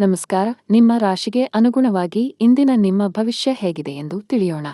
ನಮಸ್ಕಾರ. ನಿಮ್ಮ ರಾಶಿಗೆ ಅನುಗುಣವಾಗಿ ಇಂದಿನ ನಿಮ್ಮ ಭವಿಷ್ಯ ಹೇಗಿದೆ ಎಂದು ತಿಳಿಯೋಣ.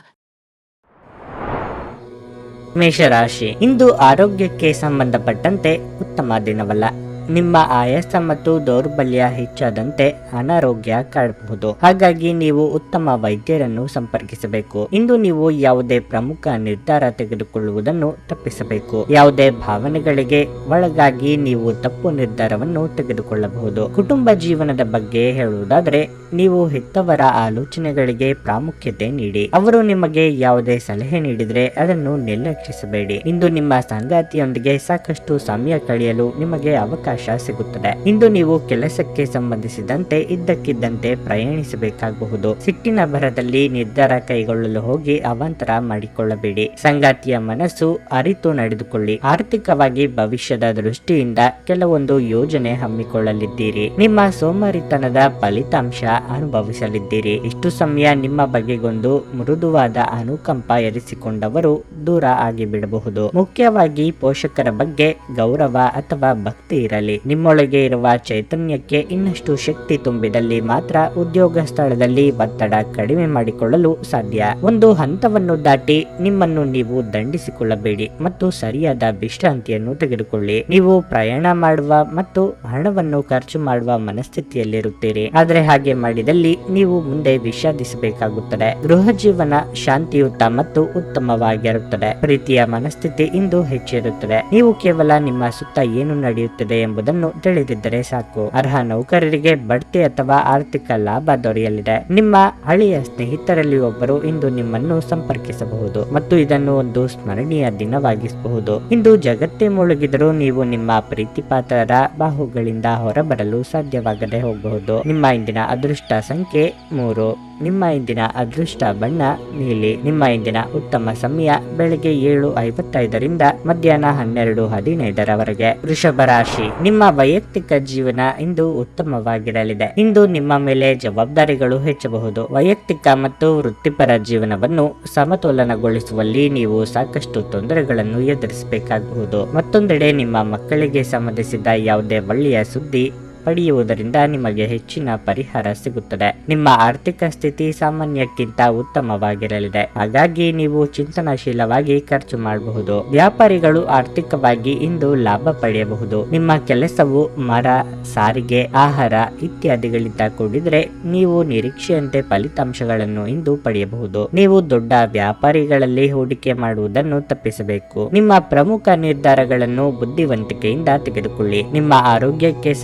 ಮೇಷರಾಶಿ. ಇಂದು ಆರೋಗ್ಯಕ್ಕೆ ಸಂಬಂಧಪಟ್ಟಂತೆ ಉತ್ತಮ ದಿನವಲ್ಲ. ನಿಮ್ಮ ಆಯಾಸ ಮತ್ತು ದೌರ್ಬಲ್ಯ ಹೆಚ್ಚಾದಂತೆ ಅನಾರೋಗ್ಯ ಕಾಡಬಹುದು. ಹಾಗಾಗಿ ನೀವು ಉತ್ತಮ ವೈದ್ಯರನ್ನು ಸಂಪರ್ಕಿಸಬೇಕು. ಇಂದು ನೀವು ಯಾವುದೇ ಪ್ರಮುಖ ನಿರ್ಧಾರ ತೆಗೆದುಕೊಳ್ಳುವುದನ್ನು ತಪ್ಪಿಸಬೇಕು. ಯಾವುದೇ ಭಾವನೆಗಳಿಗೆ ಒಳಗಾಗಿ ನೀವು ತಪ್ಪು ನಿರ್ಧಾರವನ್ನು ತೆಗೆದುಕೊಳ್ಳಬಹುದು. ಕುಟುಂಬ ಜೀವನದ ಬಗ್ಗೆ ಹೇಳುವುದಾದರೆ, ನೀವು ಹೆತ್ತವರ ಆಲೋಚನೆಗಳಿಗೆ ಪ್ರಾಮುಖ್ಯತೆ ನೀಡಿ. ಅವರು ನಿಮಗೆ ಯಾವುದೇ ಸಲಹೆ ನೀಡಿದರೆ ಅದನ್ನು ನಿರ್ಲಕ್ಷಿಸಬೇಡಿ. ಇಂದು ನಿಮ್ಮ ಸಂಗಾತಿಯೊಂದಿಗೆ ಸಾಕಷ್ಟು ಸಮಯ ಕಳೆಯಲು ನಿಮಗೆ ಅವಕಾಶ ಸಿಗುತ್ತದೆ. ಇಂದು ನೀವು ಕೆಲಸಕ್ಕೆ ಸಂಬಂಧಿಸಿದಂತೆ ಇದ್ದಕ್ಕಿದ್ದಂತೆ ಪ್ರಯಾಣಿಸಬೇಕಾಗಬಹುದು. ಸಿಟ್ಟಿನ ಭರದಲ್ಲಿ ನಿರ್ಧಾರ ಕೈಗೊಳ್ಳಲು ಹೋಗಿ ಅವಾಂತರ ಮಾಡಿಕೊಳ್ಳಬೇಡಿ. ಸಂಗಾತಿಯ ಮನಸ್ಸು ಅರಿತು ನಡೆದುಕೊಳ್ಳಿ. ಆರ್ಥಿಕವಾಗಿ ಭವಿಷ್ಯದ ದೃಷ್ಟಿಯಿಂದ ಕೆಲವೊಂದು ಯೋಜನೆ ಹಮ್ಮಿಕೊಳ್ಳಲಿದ್ದೀರಿ. ನಿಮ್ಮ ಸೋಮಾರಿತನದ ಫಲಿತಾಂಶ ಅನುಭವಿಸಲಿದ್ದೀರಿ. ಇಷ್ಟು ಸಮಯ ನಿಮ್ಮ ಬಗೆಗೊಂದು ಮೃದುವಾದ ಅನುಕಂಪ ಎರಿಸಿಕೊಂಡವರು ದೂರ ಆಗಿಬಿಡಬಹುದು. ಮುಖ್ಯವಾಗಿ ಪೋಷಕರ ಬಗ್ಗೆ ಗೌರವ ಅಥವಾ ಭಕ್ತಿ ಇರಲಿ. ನಿಮ್ಮೊಳಗೆ ಇರುವ ಚೈತನ್ಯಕ್ಕೆ ಇನ್ನಷ್ಟು ಶಕ್ತಿ ತುಂಬಿದಲ್ಲಿ ಮಾತ್ರ ಉದ್ಯೋಗ ಸ್ಥಳದಲ್ಲಿ ಒತ್ತಡ ಕಡಿಮೆ ಮಾಡಿಕೊಳ್ಳಲು ಸಾಧ್ಯ. ಒಂದು ಹಂತವನ್ನು ದಾಟಿ ನಿಮ್ಮನ್ನು ನೀವು ದಂಡಿಸಿಕೊಳ್ಳಬೇಡಿ ಮತ್ತು ಸರಿಯಾದ ವಿಶ್ರಾಂತಿಯನ್ನು ತೆಗೆದುಕೊಳ್ಳಿ. ನೀವು ಪ್ರಯಾಣ ಮಾಡುವ ಮತ್ತು ಹಣವನ್ನು ಖರ್ಚು ಮಾಡುವ ಮನಸ್ಥಿತಿಯಲ್ಲಿರುತ್ತೀರಿ. ಆದರೆ ಹಾಗೆ ಮಾಡಿದಲ್ಲಿ ನೀವು ಮುಂದೆ ವಿಷಾದಿಸಬೇಕಾಗುತ್ತದೆ ಗೃಹ ಜೀವನ ಶಾಂತಿಯುತ ಮತ್ತು ಉತ್ತಮವಾಗಿರುತ್ತದೆ. ಪ್ರೀತಿಯ ಮನಸ್ಥಿತಿ ಇಂದು ಹೆಚ್ಚಿರುತ್ತದೆ. ನೀವು ಕೇವಲ ನಿಮ್ಮ ಸುತ್ತ ಏನು ನಡೆಯುತ್ತದೆ ಎಂಬುದನ್ನು ತಿಳಿದಿದ್ದರೆ ಸಾಕು. ಅರ್ಹ ನೌಕರರಿಗೆ ಬಡ್ತಿ ಅಥವಾ ಆರ್ಥಿಕ ಲಾಭ ದೊರೆಯಲಿದೆ. ನಿಮ್ಮ ಹಳೆಯ ಸ್ನೇಹಿತರಲ್ಲಿ ಒಬ್ಬರು ಇಂದು ನಿಮ್ಮನ್ನು ಸಂಪರ್ಕಿಸಬಹುದು ಮತ್ತು ಇದನ್ನು ಒಂದು ಸ್ಮರಣೀಯ ದಿನವಾಗಿಸಬಹುದು. ಇಂದು ಜಗತ್ತೇ ಮುಳುಗಿದರೂ ನೀವು ನಿಮ್ಮ ಪ್ರೀತಿಪಾತ್ರರ ಬಾಹುಗಳಿಂದ ಹೊರಬರಲು ಸಾಧ್ಯವಾಗದೆ ಹೋಗಬಹುದು. ನಿಮ್ಮ ಇಂದಿನ ಅದೃಷ್ಟ ಸಂಖ್ಯೆ ಮೂರು. ನಿಮ್ಮ ಇಂದಿನ ಅದೃಷ್ಟ ಬಣ್ಣ ನೀಲಿ. ನಿಮ್ಮ ಇಂದಿನ ಉತ್ತಮ ಸಮಯ ಬೆಳಗ್ಗೆ ಏಳು ಐವತ್ತೈದರಿಂದ ಮಧ್ಯಾಹ್ನ ಹನ್ನೆರಡು ಹದಿನೈದರವರೆಗೆ. ವೃಷಭ ರಾಶಿ. ನಿಮ್ಮ ವೈಯಕ್ತಿಕ ಜೀವನ ಇಂದು ಉತ್ತಮವಾಗಿರಲಿದೆ. ಇಂದು ನಿಮ್ಮ ಮೇಲೆ ಜವಾಬ್ದಾರಿಗಳು ಹೆಚ್ಚಬಹುದು. ವೈಯಕ್ತಿಕ ಮತ್ತು ವೃತ್ತಿಪರ ಜೀವನವನ್ನು ಸಮತೋಲನಗೊಳಿಸುವಲ್ಲಿ ನೀವು ಸಾಕಷ್ಟು ತೊಂದರೆಗಳನ್ನು ಎದುರಿಸಬೇಕಾಗಬಹುದು. ಮತ್ತೊಂದೆಡೆ ನಿಮ್ಮ ಮಕ್ಕಳಿಗೆ ಸಂಬಂಧಿಸಿದ ಯಾವುದೇ ಒಳ್ಳೆಯ ಸುದ್ದಿ ಪಡೆಯುವುದರಿಂದ ನಿಮಗೆ ಹೆಚ್ಚಿನ ಪರಿಹಾರ ಸಿಗುತ್ತದೆ. ನಿಮ್ಮ ಆರ್ಥಿಕ ಸ್ಥಿತಿ ಸಾಮಾನ್ಯಕ್ಕಿಂತ ಉತ್ತಮವಾಗಿರಲಿದೆ. ಹಾಗಾಗಿ ನೀವು ಚಿಂತನಶೀಲವಾಗಿ ಖರ್ಚು ಮಾಡಬಹುದು. ವ್ಯಾಪಾರಿಗಳು ಆರ್ಥಿಕವಾಗಿ ಇಂದು ಲಾಭ ಪಡೆಯಬಹುದು. ನಿಮ್ಮ ಕೆಲಸವು ಮರ, ಸಾರಿಗೆ, ಆಹಾರ ಇತ್ಯಾದಿಗಳಿಂದ ಕೂಡಿದ್ರೆ ನೀವು ನಿರೀಕ್ಷೆಯಂತೆ ಫಲಿತಾಂಶಗಳನ್ನು ಇಂದು ಪಡೆಯಬಹುದು. ನೀವು ದೊಡ್ಡ ವ್ಯಾಪಾರಿಗಳಲ್ಲಿ ಹೂಡಿಕೆ ಮಾಡುವುದನ್ನು ತಪ್ಪಿಸಬೇಕು. ನಿಮ್ಮ ಪ್ರಮುಖ ನಿರ್ಧಾರಗಳನ್ನು ಬುದ್ಧಿವಂತಿಕೆಯಿಂದ ತೆಗೆದುಕೊಳ್ಳಿ. ನಿಮ್ಮ ಆರೋಗ್ಯಕ್ಕೆ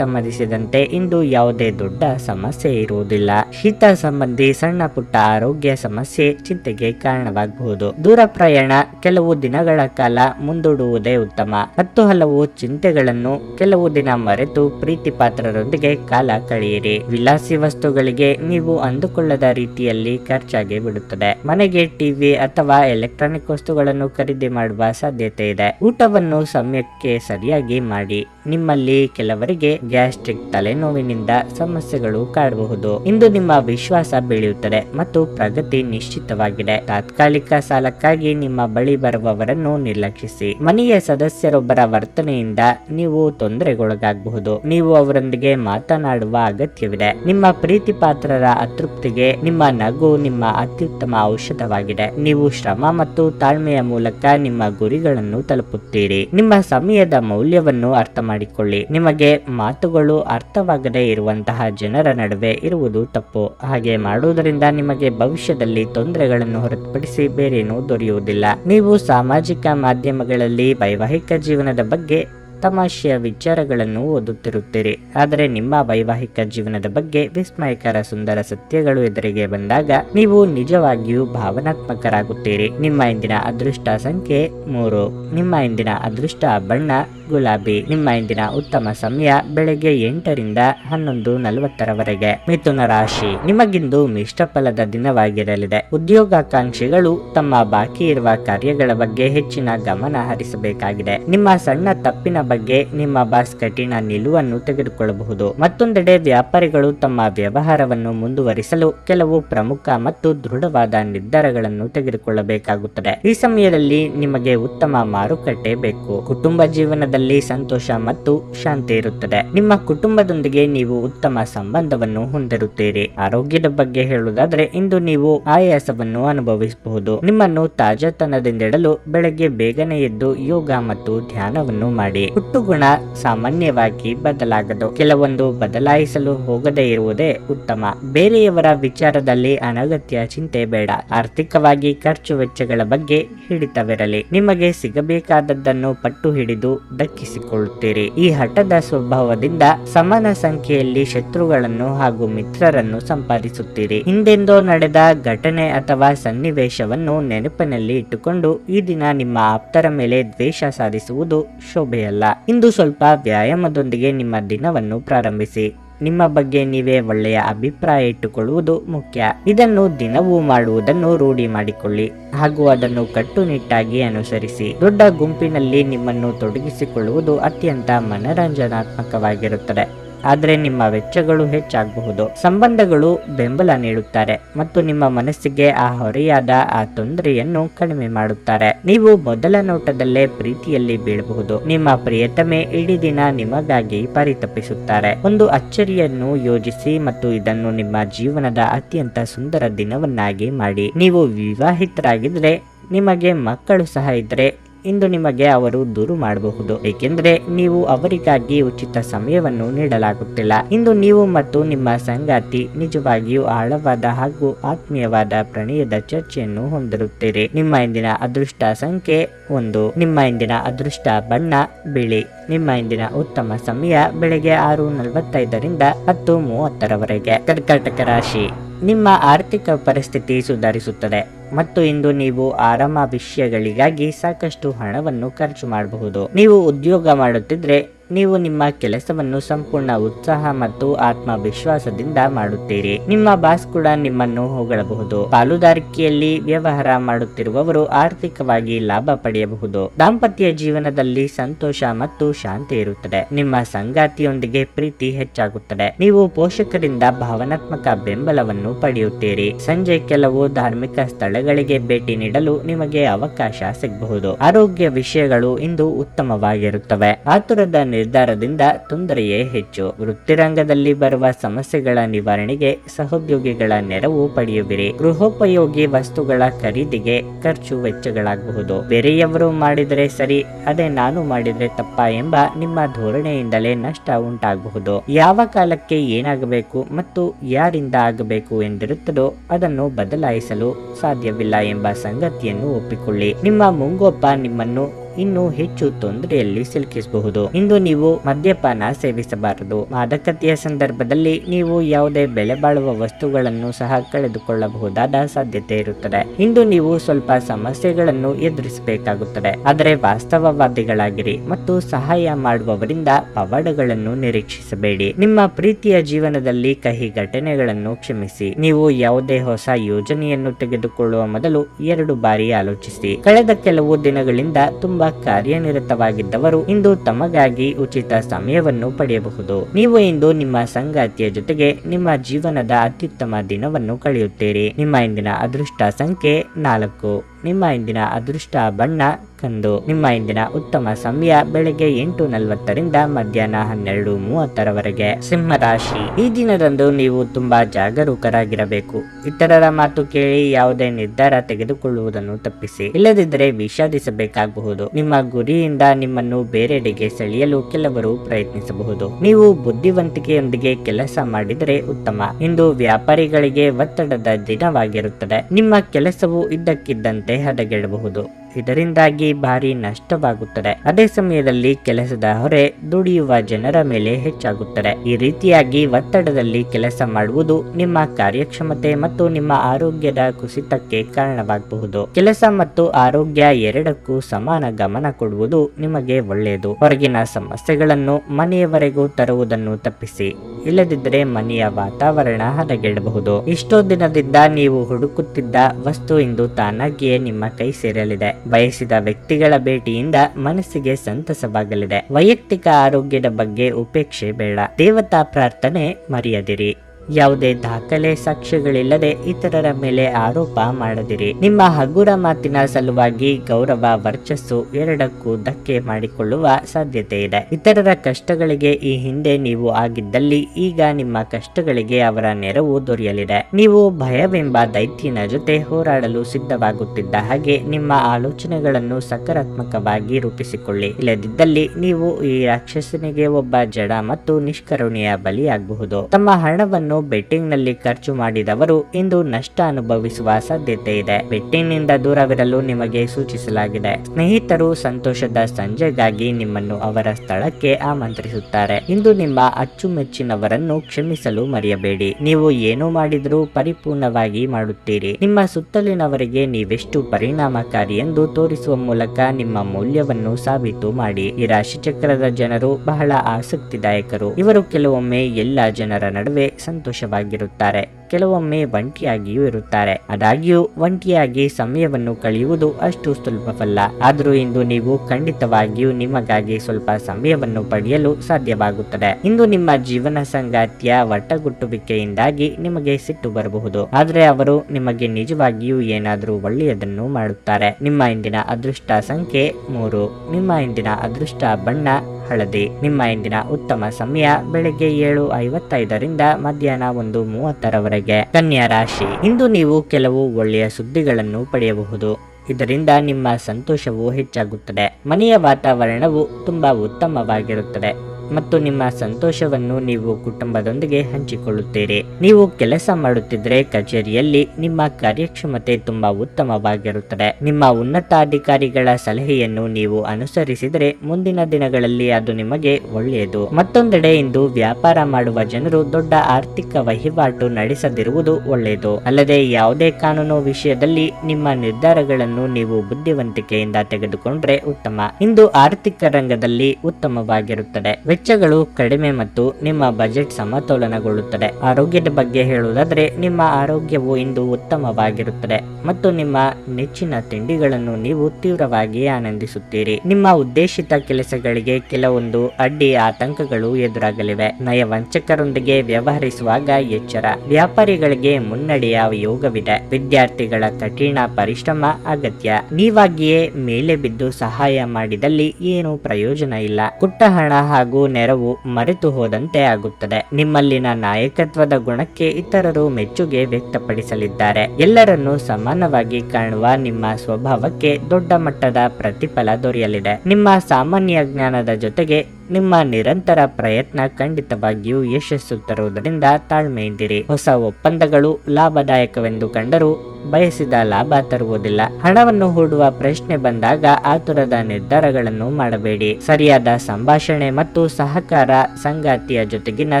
ಸಂಬಂಧಿಸಿದಂತೆ ಇಂದು ಯಾವುದೇ ದೊಡ್ಡ ಸಮಸ್ಯೆ ಇರುವುದಿಲ್ಲ. ಹಿತ ಸಂಬಂಧಿ ಸಣ್ಣ ಪುಟ್ಟ ಆರೋಗ್ಯ ಸಮಸ್ಯೆ ಚಿಂತೆಗೆ ಕಾರಣವಾಗಬಹುದು. ದೂರ ಪ್ರಯಾಣ ಕೆಲವು ದಿನಗಳ ಕಾಲ ಮುಂದೂಡುವುದೇ ಉತ್ತಮ. ಹತ್ತು ಹಲವು ಚಿಂತೆಗಳನ್ನು ಕೆಲವು ದಿನ ಮರೆತು ಪ್ರೀತಿ ಪಾತ್ರರೊಂದಿಗೆ ಕಾಲ ಕಳೆಯಿರಿ. ವಿಲಾಸಿ ವಸ್ತುಗಳಿಗೆ ನೀವು ಅಂದುಕೊಳ್ಳದ ರೀತಿಯಲ್ಲಿ ಖರ್ಚಾಗಿ ಬಿಡುತ್ತದೆ. ಮನೆಗೆ ಟಿವಿ ಅಥವಾ ಎಲೆಕ್ಟ್ರಾನಿಕ್ ವಸ್ತುಗಳನ್ನು ಖರೀದಿ ಮಾಡುವ ಸಾಧ್ಯತೆ ಇದೆ. ಊಟವನ್ನು ಸಮಯಕ್ಕೆ ಸರಿಯಾಗಿ ಮಾಡಿ. ನಿಮ್ಮಲ್ಲಿ ಕೆಲವರಿಗೆ ಗ್ಯಾಸ್ಟ್ರಿಕ್ ತಲೆನೋವಿನಿಂದ ಸಮಸ್ಯೆಗಳು ಕಾಡಬಹುದು. ಇಂದು ನಿಮ್ಮ ವಿಶ್ವಾಸ ಬೆಳೆಯುತ್ತದೆ ಮತ್ತು ಪ್ರಗತಿ ನಿಶ್ಚಿತವಾಗಿದೆ. ತಾತ್ಕಾಲಿಕ ಸಾಲಕ್ಕಾಗಿ ನಿಮ್ಮ ಬಳಿ ಬರುವವರನ್ನು ನಿರ್ಲಕ್ಷಿಸಿ. ಮನೆಯ ಸದಸ್ಯರೊಬ್ಬರ ವರ್ತನೆಯಿಂದ ನೀವು ತೊಂದರೆಗೊಳಗಾಗಬಹುದು. ನೀವು ಅವರೊಂದಿಗೆ ಮಾತನಾಡುವ ಅಗತ್ಯವಿದೆ. ನಿಮ್ಮ ಪ್ರೀತಿ ಪಾತ್ರರ ಅತೃಪ್ತಿಗೆ ನಿಮ್ಮ ನಗು ನಿಮ್ಮ ಅತ್ಯುತ್ತಮ ಔಷಧವಾಗಿದೆ. ನೀವು ಶ್ರಮ ಮತ್ತು ತಾಳ್ಮೆಯ ಮೂಲಕ ನಿಮ್ಮ ಗುರಿಗಳನ್ನು ತಲುಪುತ್ತೀರಿ. ನಿಮ್ಮ ಸಮಯದ ಮೌಲ್ಯವನ್ನು ಅರ್ಥ ಮಾಡಿಕೊಳ್ಳಿ ನಿಮಗೆ ಮಾತುಗಳು ಅರ್ಥವಾಗದೇ ಇರುವಂತಹ ಜನರ ನಡುವೆ ಇರುವುದು ತಪ್ಪು. ಹಾಗೆ ಮಾಡುವುದರಿಂದ ನಿಮಗೆ ಭವಿಷ್ಯದಲ್ಲಿ ತೊಂದರೆಗಳನ್ನು ಹೊರತುಪಡಿಸಿ ಬೇರೇನೂ ದೊರೆಯುವುದಿಲ್ಲ. ನೀವು ಸಾಮಾಜಿಕ ಮಾಧ್ಯಮಗಳಲ್ಲಿ ವೈವಾಹಿಕ ಜೀವನದ ಬಗ್ಗೆ ತಮಾಷೆಯ ವಿಚಾರಗಳನ್ನು ಓದುತ್ತಿರುತ್ತೀರಿ. ಆದರೆ ನಿಮ್ಮ ವೈವಾಹಿಕ ಜೀವನದ ಬಗ್ಗೆ ವಿಸ್ಮಯಕರ ಸುಂದರ ಸತ್ಯಗಳು ಎದುರಿಗೆ ಬಂದಾಗ ನೀವು ನಿಜವಾಗಿಯೂ ಭಾವನಾತ್ಮಕರಾಗುತ್ತೀರಿ. ನಿಮ್ಮ ಇಂದಿನ ಅದೃಷ್ಟ ಸಂಖ್ಯೆ ಮೂರು. ನಿಮ್ಮ ಇಂದಿನ ಅದೃಷ್ಟ ಬಣ್ಣ, ಗುಲಾಬಿ. ನಿಮ್ಮ ಇಂದಿನ ಉತ್ತಮ ಸಮಯ ಬೆಳಗ್ಗೆ ಎಂಟರಿಂದ ಹನ್ನೊಂದು ನಲವತ್ತರವರೆಗೆ. ಮಿಥುನ ರಾಶಿ. ನಿಮಗಿಂದು ಮಿಷ್ಟ ಫಲದ ದಿನವಾಗಿರಲಿದೆ. ಉದ್ಯೋಗಾಕಾಂಕ್ಷಿಗಳು ತಮ್ಮ ಬಾಕಿ ಇರುವ ಕಾರ್ಯಗಳ ಬಗ್ಗೆ ಹೆಚ್ಚಿನ ಗಮನ ಹರಿಸಬೇಕಾಗಿದೆ. ನಿಮ್ಮ ಸಣ್ಣ ತಪ್ಪಿನ ಬಗ್ಗೆ ನಿಮ್ಮ ಬಾಸ್ ಕಠಿಣ ನಿಲುವನ್ನು ತೆಗೆದುಕೊಳ್ಳಬಹುದು. ಮತ್ತೊಂದೆಡೆ ವ್ಯಾಪಾರಿಗಳು ತಮ್ಮ ವ್ಯವಹಾರವನ್ನು ಮುಂದುವರಿಸಲು ಕೆಲವು ಪ್ರಮುಖ ಮತ್ತು ದೃಢವಾದ ನಿರ್ಧಾರಗಳನ್ನು ತೆಗೆದುಕೊಳ್ಳಬೇಕಾಗುತ್ತದೆ. ಈ ಸಮಯದಲ್ಲಿ ನಿಮಗೆ ಉತ್ತಮ ಮಾರುಕಟ್ಟೆ ಬೇಕು. ಕುಟುಂಬ ಜೀವನದಲ್ಲಿ ಸಂತೋಷ ಮತ್ತು ಶಾಂತಿ ಇರುತ್ತದೆ. ನಿಮ್ಮ ಕುಟುಂಬದೊಂದಿಗೆ ನೀವು ಉತ್ತಮ ಸಂಬಂಧವನ್ನು ಹೊಂದಿರುತ್ತೀರಿ. ಆರೋಗ್ಯದ ಬಗ್ಗೆ ಹೇಳುವುದಾದ್ರೆ ಇಂದು ನೀವು ಆಯಾಸವನ್ನು ಅನುಭವಿಸಬಹುದು. ನಿಮ್ಮನ್ನು ತಾಜಾತನದಿಂದಿಡಲು ಬೆಳಗ್ಗೆ ಬೇಗನೆ ಎದ್ದು ಯೋಗ ಮತ್ತು ಧ್ಯಾನವನ್ನು ಮಾಡಿ. ಹುಟ್ಟುಗುಣ ಸಾಮಾನ್ಯವಾಗಿ ಬದಲಾಗದು. ಕೆಲವೊಂದು ಬದಲಾಯಿಸಲು ಹೋಗದೇ ಇರುವುದೇ ಉತ್ತಮ. ಬೇರೆಯವರ ವಿಚಾರದಲ್ಲಿ ಅನಗತ್ಯ ಚಿಂತೆ ಬೇಡ. ಆರ್ಥಿಕವಾಗಿ ಖರ್ಚು ವೆಚ್ಚಗಳ ಬಗ್ಗೆ ಹಿಡಿತವಿರಲಿ. ನಿಮಗೆ ಸಿಗಬೇಕಾದದ್ದನ್ನು ಪಟ್ಟು ಹಿಡಿದು ದಕ್ಕಿಸಿಕೊಳ್ಳುತ್ತೀರಿ. ಈ ಹಠದ ಸ್ವಭಾವದಿಂದ ಸಮಾನ ಸಂಖ್ಯೆಯಲ್ಲಿ ಶತ್ರುಗಳನ್ನು ಹಾಗೂ ಮಿತ್ರರನ್ನು ಸಂಪಾದಿಸುತ್ತೀರಿ. ಹಿಂದೆಂದೋ ನಡೆದ ಘಟನೆ ಅಥವಾ ಸನ್ನಿವೇಶವನ್ನು ನೆನಪಿನಲ್ಲಿ ಇಟ್ಟುಕೊಂಡು ಈ ದಿನ ನಿಮ್ಮ ಆಪ್ತರ ಮೇಲೆ ದ್ವೇಷ ಸಾಧಿಸುವುದು ಶೋಭೆಯಲ್ಲ. ಇಂದು ಸ್ವಲ್ಪ ವ್ಯಾಯಾಮದೊಂದಿಗೆ ನಿಮ್ಮ ದಿನವನ್ನು ಪ್ರಾರಂಭಿಸಿ. ನಿಮ್ಮ ಬಗ್ಗೆ ನೀವೇ ಒಳ್ಳೆಯ ಅಭಿಪ್ರಾಯ ಇಟ್ಟುಕೊಳ್ಳುವುದು ಮುಖ್ಯ. ಇದನ್ನು ದಿನವೂ ಮಾಡುವುದನ್ನು ರೂಢಿ ಮಾಡಿಕೊಳ್ಳಿ. ಹಾಗೂ ಅದನ್ನು ಕಟ್ಟುನಿಟ್ಟಾಗಿ ಅನುಸರಿಸಿ. ದೊಡ್ಡ ಗುಂಪಿನಲ್ಲಿ ನಿಮ್ಮನ್ನು ತೊಡಗಿಸಿಕೊಳ್ಳುವುದು ಅತ್ಯಂತ ಮನರಂಜನಾತ್ಮಕವಾಗಿರುತ್ತದೆ. ಆದರೆ ನಿಮ್ಮ ವೆಚ್ಚಗಳು ಹೆಚ್ಚಾಗಬಹುದು. ಸಂಬಂಧಗಳು ಬೆಂಬಲ ನೀಡುತ್ತಾರೆ ಮತ್ತು ನಿಮ್ಮ ಮನಸ್ಸಿಗೆ ಆ ಹೊರೆಯಾದ ಆ ತೊಂದರೆಯನ್ನು ಕಡಿಮೆ ಮಾಡುತ್ತಾರೆ. ನೀವು ಮೊದಲ ನೋಟದಲ್ಲೇ ಪ್ರೀತಿಯಲ್ಲಿ ಬೀಳಬಹುದು. ನಿಮ್ಮ ಪ್ರಿಯತಮೆ ಇಡೀ ದಿನ ನಿಮಗಾಗಿ ಪರಿತಪಿಸುತ್ತಾರೆ. ಒಂದು ಅಚ್ಚರಿಯನ್ನು ಯೋಜಿಸಿ ಮತ್ತು ಇದನ್ನು ನಿಮ್ಮ ಜೀವನದ ಅತ್ಯಂತ ಸುಂದರ ದಿನವನ್ನಾಗಿ ಮಾಡಿ. ನೀವು ವಿವಾಹಿತರಾಗಿದ್ರೆ ನಿಮಗೆ ಮಕ್ಕಳು ಸಹ ಇದ್ರೆ ಇಂದು ನಿಮಗೆ ಅವರು ದೂರು ಮಾಡಬಹುದು, ಏಕೆಂದರೆ ನೀವು ಅವರಿಗಾಗಿ ಉಚಿತ ಸಮಯವನ್ನು ನೀಡಲಾಗುತ್ತಿಲ್ಲ. ಇಂದು ನೀವು ಮತ್ತು ನಿಮ್ಮ ಸಂಗಾತಿ ನಿಜವಾಗಿಯೂ ಆಳವಾದ ಹಾಗೂ ಆತ್ಮೀಯವಾದ ಪ್ರಣಯದ ಚರ್ಚೆಯನ್ನು ಹೊಂದಿರುತ್ತೀರಿ. ನಿಮ್ಮ ಇಂದಿನ ಅದೃಷ್ಟ ಸಂಖ್ಯೆ ಒಂದು. ನಿಮ್ಮ ಇಂದಿನ ಅದೃಷ್ಟ ಬಣ್ಣ, ಬಿಳಿ. ನಿಮ್ಮ ಇಂದಿನ ಉತ್ತಮ ಸಮಯ ಬೆಳಗ್ಗೆ ಆರು ನಲವತ್ತೈದರಿಂದ ಹತ್ತು ಮೂವತ್ತರವರೆಗೆ. ಕರ್ಕಾಟಕ ರಾಶಿ. ನಿಮ್ಮ ಆರ್ಥಿಕ ಪರಿಸ್ಥಿತಿ ಸುಧಾರಿಸುತ್ತದೆ ಮತ್ತು ಇಂದು ನೀವು ಆರಾಮ ವಿಷಯಗಳಿಗಾಗಿ ಸಾಕಷ್ಟು ಹಣವನ್ನು ಖರ್ಚು ಮಾಡಬಹುದು. ನೀವು ಉದ್ಯೋಗ ಮಾಡುತ್ತಿದ್ರೆ ನೀವು ನಿಮ್ಮ ಕೆಲಸವನ್ನು ಸಂಪೂರ್ಣ ಉತ್ಸಾಹ ಮತ್ತು ಆತ್ಮವಿಶ್ವಾಸದಿಂದ ಮಾಡುತ್ತೀರಿ. ನಿಮ್ಮ ಬಾಸ್ ಕೂಡ ನಿಮ್ಮನ್ನು ಹೊಗಳಬಹುದು. ಪಾಲುದಾರಿಕೆಯಲ್ಲಿ ವ್ಯವಹಾರ ಮಾಡುತ್ತಿರುವವರು ಆರ್ಥಿಕವಾಗಿ ಲಾಭ ಪಡೆಯಬಹುದು. ದಾಂಪತ್ಯ ಜೀವನದಲ್ಲಿ ಸಂತೋಷ ಮತ್ತು ಶಾಂತಿ ಇರುತ್ತದೆ. ನಿಮ್ಮ ಸಂಗಾತಿಯೊಂದಿಗೆ ಪ್ರೀತಿ ಹೆಚ್ಚಾಗುತ್ತದೆ. ನೀವು ಪೋಷಕರಿಂದ ಭಾವನಾತ್ಮಕ ಬೆಂಬಲವನ್ನು ಪಡೆಯುತ್ತೀರಿ. ಸಂಜೆ ಕೆಲವು ಧಾರ್ಮಿಕ ಸ್ಥಳಗಳಿಗೆ ಭೇಟಿ ನೀಡಲು ನಿಮಗೆ ಅವಕಾಶ ಸಿಗಬಹುದು. ಆರೋಗ್ಯ ವಿಷಯಗಳು ಇಂದು ಉತ್ತಮವಾಗಿರುತ್ತವೆ. ಆತುರದ ನಿರ್ಧಾರದಿಂದ ತೊಂದರೆಯೇ ಹೆಚ್ಚು. ವೃತ್ತಿರಂಗದಲ್ಲಿ ಬರುವ ಸಮಸ್ಯೆಗಳ ನಿವಾರಣೆಗೆ ಸಹೋದ್ಯೋಗಿಗಳ ನೆರವು ಪಡೆಯುವಿರಿ. ಗೃಹೋಪಯೋಗಿ ವಸ್ತುಗಳ ಖರೀದಿಗೆ ಖರ್ಚು ವೆಚ್ಚಗಳಾಗಬಹುದು. ಬೇರೆಯವರು ಮಾಡಿದರೆ ಸರಿ, ಅದೇ ನಾನು ಮಾಡಿದರೆ ತಪ್ಪ ಎಂಬ ನಿಮ್ಮ ಧೋರಣೆಯಿಂದಲೇ ನಷ್ಟ ಉಂಟಾಗಬಹುದು. ಯಾವ ಕಾಲಕ್ಕೆ ಏನಾಗಬೇಕು ಮತ್ತು ಯಾರಿಂದ ಆಗಬೇಕು ಎಂದಿರುತ್ತದೋ ಅದನ್ನು ಬದಲಾಯಿಸಲು ಸಾಧ್ಯವಿಲ್ಲ ಎಂಬ ಸಂಗತಿಯನ್ನು ಒಪ್ಪಿಕೊಳ್ಳಿ. ನಿಮ್ಮ ಮುಂಗೋಪ ನಿಮ್ಮನ್ನು ಇನ್ನು ಹೆಚ್ಚು ತೊಂದರೆಯಲ್ಲಿ ಸಿಲುಕಿಸಬಹುದು. ಇಂದು ನೀವು ಮದ್ಯಪಾನ ಸೇವಿಸಬಾರದು. ಮಾದಕತೆಯ ಸಂದರ್ಭದಲ್ಲಿ ನೀವು ಯಾವುದೇ ಬೆಲೆ ಬಾಳುವ ವಸ್ತುಗಳನ್ನು ಸಹ ಕಳೆದುಕೊಳ್ಳಬಹುದಾದ ಸಾಧ್ಯತೆ ಇರುತ್ತದೆ. ಇಂದು ನೀವು ಸ್ವಲ್ಪ ಸಮಸ್ಯೆಗಳನ್ನು ಎದುರಿಸಬೇಕಾಗುತ್ತದೆ. ಆದರೆ ವಾಸ್ತವವಾದಿಗಳಾಗಿರಿ ಮತ್ತು ಸಹಾಯ ಮಾಡುವವರಿಂದ ಪವಾಡಗಳನ್ನು ನಿರೀಕ್ಷಿಸಬೇಡಿ. ನಿಮ್ಮ ಪ್ರೀತಿಯ ಜೀವನದಲ್ಲಿ ಕಹಿ ಘಟನೆಗಳನ್ನು ಕ್ಷಮಿಸಿ. ನೀವು ಯಾವುದೇ ಹೊಸ ಯೋಜನೆಯನ್ನು ತೆಗೆದುಕೊಳ್ಳುವ ಮೊದಲು ಎರಡು ಬಾರಿ ಆಲೋಚಿಸಿ. ಕಳೆದ ಕೆಲವು ದಿನಗಳಿಂದ ತುಂಬಾ ಕಾರ್ಯನಿರತವಾಗಿದ್ದವರು ಇಂದು ತಮಗಾಗಿ ಉಚಿತ ಸಮಯವನ್ನು ಪಡೆಯಬಹುದು. ನೀವು ಇಂದು ನಿಮ್ಮ ಸಂಗಾತಿಯ ಜೊತೆಗೆ ನಿಮ್ಮ ಜೀವನದ ಅತ್ಯುತ್ತಮ ದಿನವನ್ನು ಕಳೆಯುತ್ತೀರಿ. ನಿಮ್ಮ ಇಂದಿನ ಅದೃಷ್ಟ ಸಂಖ್ಯೆ ನಾಲ್ಕು. ನಿಮ್ಮ ಇಂದಿನ ಅದೃಷ್ಟ ಬಣ್ಣ ಕಂದು ನಿಮ್ಮ ಇಂದಿನ ಉತ್ತಮ ಸಮಯ ಬೆಳಗ್ಗೆ ಎಂಟು ನಲವತ್ತರಿಂದ ಮಧ್ಯಾಹ್ನ ಹನ್ನೆರಡು ಮೂವತ್ತರವರೆಗೆ. ಸಿಂಹ ರಾಶಿ. ಈ ದಿನದಂದು ನೀವು ತುಂಬಾ ಜಾಗರೂಕರಾಗಿರಬೇಕು. ಇತರರ ಮಾತು ಕೇಳಿ ಯಾವುದೇ ನಿರ್ಧಾರ ತೆಗೆದುಕೊಳ್ಳುವುದನ್ನು ತಪ್ಪಿಸಿ. ಇಲ್ಲದಿದ್ದರೆ ವಿಷಾದಿಸಬೇಕಾಗಬಹುದು. ನಿಮ್ಮ ಗುರಿಯಿಂದ ನಿಮ್ಮನ್ನು ಬೇರೆಡೆಗೆ ಸೆಳೆಯಲು ಕೆಲವರು ಪ್ರಯತ್ನಿಸಬಹುದು. ನೀವು ಬುದ್ಧಿವಂತಿಕೆಯೊಂದಿಗೆ ಕೆಲಸ ಮಾಡಿದರೆ ಉತ್ತಮ. ಇಂದು ವ್ಯಾಪಾರಿಗಳಿಗೆ ಒತ್ತಡದ ದಿನವಾಗಿರುತ್ತದೆ. ನಿಮ್ಮ ಕೆಲಸವು ಇದ್ದಕ್ಕಿದ್ದಂತೆ ಹದಗೆಡಬಹುದು ಇದರಿಂದಾಗಿ ಭಾರಿ ನಷ್ಟವಾಗುತ್ತದೆ. ಅದೇ ಸಮಯದಲ್ಲಿ ಕೆಲಸದ ಹೊರೆ ದುಡಿಯುವ ಜನರ ಮೇಲೆ ಹೆಚ್ಚಾಗುತ್ತದೆ. ಈ ರೀತಿಯಾಗಿ ಒತ್ತಡದಲ್ಲಿ ಕೆಲಸ ಮಾಡುವುದು ನಿಮ್ಮ ಕಾರ್ಯಕ್ಷಮತೆ ಮತ್ತು ನಿಮ್ಮ ಆರೋಗ್ಯದ ಕುಸಿತಕ್ಕೆ ಕಾರಣವಾಗಬಹುದು. ಕೆಲಸ ಮತ್ತು ಆರೋಗ್ಯ ಎರಡಕ್ಕೂ ಸಮಾನ ಗಮನ ಕೊಡುವುದು ನಿಮಗೆ ಒಳ್ಳೆಯದು. ಹೊರಗಿನ ಸಮಸ್ಯೆಗಳನ್ನು ಮನೆಯವರೆಗೂ ತರುವುದನ್ನು ತಪ್ಪಿಸಿ. ಇಲ್ಲದಿದ್ದರೆ ಮನೆಯ ವಾತಾವರಣ ಹದಗೆಡಬಹುದು. ಇಷ್ಟೋ ದಿನದಿಂದ ನೀವು ಹುಡುಕುತ್ತಿದ್ದ ವಸ್ತು ಇಂದು ತಾನಾಗಿಯೇ ನಿಮ್ಮ ಕೈ ಸೇರಲಿದೆ. ಬಯಸಿದ ವ್ಯಕ್ತಿಗಳ ಭೇಟಿಯಿಂದ ಮನಸ್ಸಿಗೆ ಸಂತಸವಾಗಲಿದೆ. ವೈಯಕ್ತಿಕ ಆರೋಗ್ಯದ ಬಗ್ಗೆ ಉಪೇಕ್ಷೆ ಬೇಡ. ದೇವತಾ ಪ್ರಾರ್ಥನೆ ಮರೆಯದಿರಿ. ಯಾವುದೇ ದಾಖಲೆ, ಸಾಕ್ಷ್ಯಗಳಿಲ್ಲದೆ ಇತರರ ಮೇಲೆ ಆರೋಪ ಮಾಡದಿರಿ. ನಿಮ್ಮ ಹಗುರ ಮಾತಿನ ಸಲುವಾಗಿ ಗೌರವ, ವರ್ಚಸ್ಸು ಎರಡಕ್ಕೂ ಧಕ್ಕೆ ಮಾಡಿಕೊಳ್ಳುವ ಸಾಧ್ಯತೆ ಇದೆ. ಇತರರ ಕಷ್ಟಗಳಿಗೆ ಈ ಹಿಂದೆ ನೀವು ಆಗಿದ್ದಲ್ಲಿ ಈಗ ನಿಮ್ಮ ಕಷ್ಟಗಳಿಗೆ ಅವರ ನೆರವು ದೊರೆಯಲಿದೆ. ನೀವು ಭಯವೆಂಬ ದೈತ್ಯನ ಜೊತೆ ಹೋರಾಡಲು ಸಿದ್ಧವಾಗುತ್ತಿದ್ದ ಹಾಗೆ ನಿಮ್ಮ ಆಲೋಚನೆಗಳನ್ನು ಸಕಾರಾತ್ಮಕವಾಗಿ ರೂಪಿಸಿಕೊಳ್ಳಿ. ಇಲ್ಲದಿದ್ದಲ್ಲಿ ನೀವು ಈ ರಾಕ್ಷಸನಿಗೆ ಒಬ್ಬ ಜಡ ಮತ್ತು ನಿಷ್ಕರುಣೆಯ ಬಲಿಯಾಗಬಹುದು. ತಮ್ಮ ಹಣವನ್ನು ಬೆಟ್ಟಿಂಗ್ನಲ್ಲಿ ಖರ್ಚು ಮಾಡಿದವರು ಇಂದು ನಷ್ಟ ಅನುಭವಿಸುವ ಸಾಧ್ಯತೆ ಇದೆ. ಬೆಟ್ಟಿಂಗ್ನಿಂದ ದೂರವಿರಲು ನಿಮಗೆ ಸೂಚಿಸಲಾಗಿದೆ. ಸ್ನೇಹಿತರು ಸಂತೋಷದ ಸಂಜೆಗಾಗಿ ನಿಮ್ಮನ್ನು ಅವರ ಸ್ಥಳಕ್ಕೆ ಆಮಂತ್ರಿಸುತ್ತಾರೆ. ಇಂದು ನಿಮ್ಮ ಅಚ್ಚುಮೆಚ್ಚಿನವರನ್ನು ಕ್ಷಮಿಸಲು ಮರೆಯಬೇಡಿ. ನೀವು ಏನು ಮಾಡಿದರೂ ಪರಿಪೂರ್ಣವಾಗಿ ಮಾಡುತ್ತೀರಿ. ನಿಮ್ಮ ಸುತ್ತಲಿನವರಿಗೆ ನೀವೆಷ್ಟು ಪರಿಣಾಮಕಾರಿ ಎಂದು ತೋರಿಸುವ ಮೂಲಕ ನಿಮ್ಮ ಮೌಲ್ಯವನ್ನು ಸಾಬೀತು ಮಾಡಿ. ಈ ರಾಶಿಚಕ್ರದ ಜನರು ಬಹಳ ಆಸಕ್ತಿದಾಯಕರು. ಇವರು ಕೆಲವೊಮ್ಮೆ ಎಲ್ಲ ಜನರ ನಡುವೆ ಸಂತೋಷವಾಗಿರುತ್ತಾರೆ. ಕೆಲವೊಮ್ಮೆ ಒಂಟಿಯಾಗಿಯೂ ಇರುತ್ತಾರೆ. ಆದಾಗ್ಯೂ, ಒಂಟಿಯಾಗಿ ಸಮಯವನ್ನು ಕಳೆಯುವುದು ಅಷ್ಟು ಸುಲಭವಲ್ಲ. ಆದರೂ ಇಂದು ನೀವು ಖಂಡಿತವಾಗಿಯೂ ನಿಮಗಾಗಿ ಸ್ವಲ್ಪ ಸಮಯವನ್ನು ಪಡೆಯಲು ಸಾಧ್ಯವಾಗುತ್ತದೆ. ಇಂದು ನಿಮ್ಮ ಜೀವನ ಸಂಗಾತಿಯ ಒಟ್ಟಗುಟ್ಟುವಿಕೆಯಿಂದಾಗಿ ನಿಮಗೆ ಸಿಟ್ಟು ಬರಬಹುದು. ಆದರೆ ಅವರು ನಿಮಗೆ ನಿಜವಾಗಿಯೂ ಏನಾದರೂ ಒಳ್ಳೆಯದನ್ನು ಮಾಡುತ್ತಾರೆ. ನಿಮ್ಮ ಇಂದಿನ ಅದೃಷ್ಟ ಸಂಖ್ಯೆ ಮೂರು. ನಿಮ್ಮ ಇಂದಿನ ಅದೃಷ್ಟ ಬಣ್ಣ ಹಳದಿ. ನಿಮ್ಮ ಇಂದಿನ ಉತ್ತಮ ಸಮಯ ಬೆಳಗ್ಗೆ ಏಳು ಐವತ್ತೈದರಿಂದ ಮಧ್ಯಾಹ್ನ ಒಂದು ಮೂವತ್ತರವರೆಗೆ. ಕನ್ಯಾ ರಾಶಿ. ಇಂದು ನೀವು ಕೆಲವು ಒಳ್ಳೆಯ ಸುದ್ದಿಗಳನ್ನು ಪಡೆಯಬಹುದು. ಇದರಿಂದ ನಿಮ್ಮ ಸಂತೋಷವು ಹೆಚ್ಚಾಗುತ್ತದೆ. ಮನೆಯ ವಾತಾವರಣವು ತುಂಬಾ ಉತ್ತಮವಾಗಿರುತ್ತದೆ. ಮತ್ತು ನಿಮ್ಮ ಸಂತೋಷವನ್ನು ನೀವು ಕುಟುಂಬದೊಂದಿಗೆ ಹಂಚಿಕೊಳ್ಳುತ್ತೀರಿ. ನೀವು ಕೆಲಸ ಮಾಡುತ್ತಿದ್ರೆ ಕಚೇರಿಯಲ್ಲಿ ನಿಮ್ಮ ಕಾರ್ಯಕ್ಷಮತೆ ತುಂಬಾ ಉತ್ತಮವಾಗಿರುತ್ತದೆ. ನಿಮ್ಮ ಉನ್ನತಾಧಿಕಾರಿಗಳ ಸಲಹೆಯನ್ನು ನೀವು ಅನುಸರಿಸಿದರೆ ಮುಂದಿನ ದಿನಗಳಲ್ಲಿ ಅದು ನಿಮಗೆ ಒಳ್ಳೆಯದು. ಮತ್ತೊಂದೆಡೆ ಇಂದು ವ್ಯಾಪಾರ ಮಾಡುವ ಜನರು ದೊಡ್ಡ ಆರ್ಥಿಕ ವಹಿವಾಟು ನಡೆಸದಿರುವುದು ಒಳ್ಳೆಯದು. ಅಲ್ಲದೆ ಯಾವುದೇ ಕಾನೂನು ವಿಷಯದಲ್ಲಿ ನಿಮ್ಮ ನಿರ್ಧಾರಗಳನ್ನು ನೀವು ಬುದ್ಧಿವಂತಿಕೆಯಿಂದ ತೆಗೆದುಕೊಂಡ್ರೆ ಉತ್ತಮ. ಇಂದು ಆರ್ಥಿಕ ರಂಗದಲ್ಲಿ ಉತ್ತಮವಾಗಿರುತ್ತದೆ. ವೆಚ್ಚಗಳು ಕಡಿಮೆ ಮತ್ತು ನಿಮ್ಮ ಬಜೆಟ್ ಸಮತೋಲನಗೊಳ್ಳುತ್ತದೆ. ಆರೋಗ್ಯದ ಬಗ್ಗೆ ಹೇಳುವುದಾದರೆ, ನಿಮ್ಮ ಆರೋಗ್ಯವು ಇಂದು ಉತ್ತಮವಾಗಿರುತ್ತದೆ ಮತ್ತು ನಿಮ್ಮ ನೆಚ್ಚಿನ ತಿಂಡಿಗಳನ್ನು ನೀವು ತೀವ್ರವಾಗಿ ಆನಂದಿಸುತ್ತೀರಿ. ನಿಮ್ಮ ಉದ್ದೇಶಿತ ಕೆಲಸಗಳಿಗೆ ಕೆಲವೊಂದು ಅಡ್ಡಿ ಆತಂಕಗಳು ಎದುರಾಗಲಿವೆ. ನಯ ವಂಚಕರೊಂದಿಗೆ ವ್ಯವಹರಿಸುವಾಗ ಎಚ್ಚರ. ವ್ಯಾಪಾರಿಗಳಿಗೆ ಮುನ್ನಡೆಯ ಯೋಗವಿದೆ. ವಿದ್ಯಾರ್ಥಿಗಳ ಕಠಿಣ ಪರಿಶ್ರಮ ಅಗತ್ಯ. ನೀವಾಗಿಯೇ ಮೇಲೆ ಬಿದ್ದು ಸಹಾಯ ಮಾಡಿದಲ್ಲಿ ಏನು ಪ್ರಯೋಜನ ಇಲ್ಲ. ಕುಟ್ಟ ಹಣ ಹಾಗೂ ನೆರವು ಮರೆತು ಹೋದಂತೆ ಆಗುತ್ತದೆ. ನಿಮ್ಮಲ್ಲಿನ ನಾಯಕತ್ವದ ಗುಣಕ್ಕೆ ಇತರರು ಮೆಚ್ಚುಗೆ ವ್ಯಕ್ತಪಡಿಸಲಿದ್ದಾರೆ. ಎಲ್ಲರನ್ನೂ ಸಮಾನವಾಗಿ ಕಾಣುವ ನಿಮ್ಮ ಸ್ವಭಾವಕ್ಕೆ ದೊಡ್ಡ ಮಟ್ಟದ ಪ್ರತಿಫಲ ದೊರೆಯಲಿದೆ. ನಿಮ್ಮ ಸಾಮಾನ್ಯ ಜ್ಞಾನದ ಜೊತೆಗೆ ನಿಮ್ಮ ನಿರಂತರ ಪ್ರಯತ್ನ ಖಂಡಿತವಾಗಿಯೂ ಯಶಸ್ಸು ತರುವುದರಿಂದ ತಾಳ್ಮೆಯಿಂದಿರಿ. ಹೊಸ ಒಪ್ಪಂದಗಳು ಲಾಭದಾಯಕವೆಂದು ಕಂಡರೂ ಬಯಸಿದ ಲಾಭ ತರುವುದಿಲ್ಲ. ಹಣವನ್ನು ಹೂಡುವ ಪ್ರಶ್ನೆ ಬಂದಾಗ ಆತುರದ ನಿರ್ಧಾರಗಳನ್ನು ಮಾಡಬೇಡಿ. ಸರಿಯಾದ ಸಂಭಾಷಣೆ ಮತ್ತು ಸಹಕಾರ ಸಂಗಾತಿಯ ಜೊತೆಗಿನ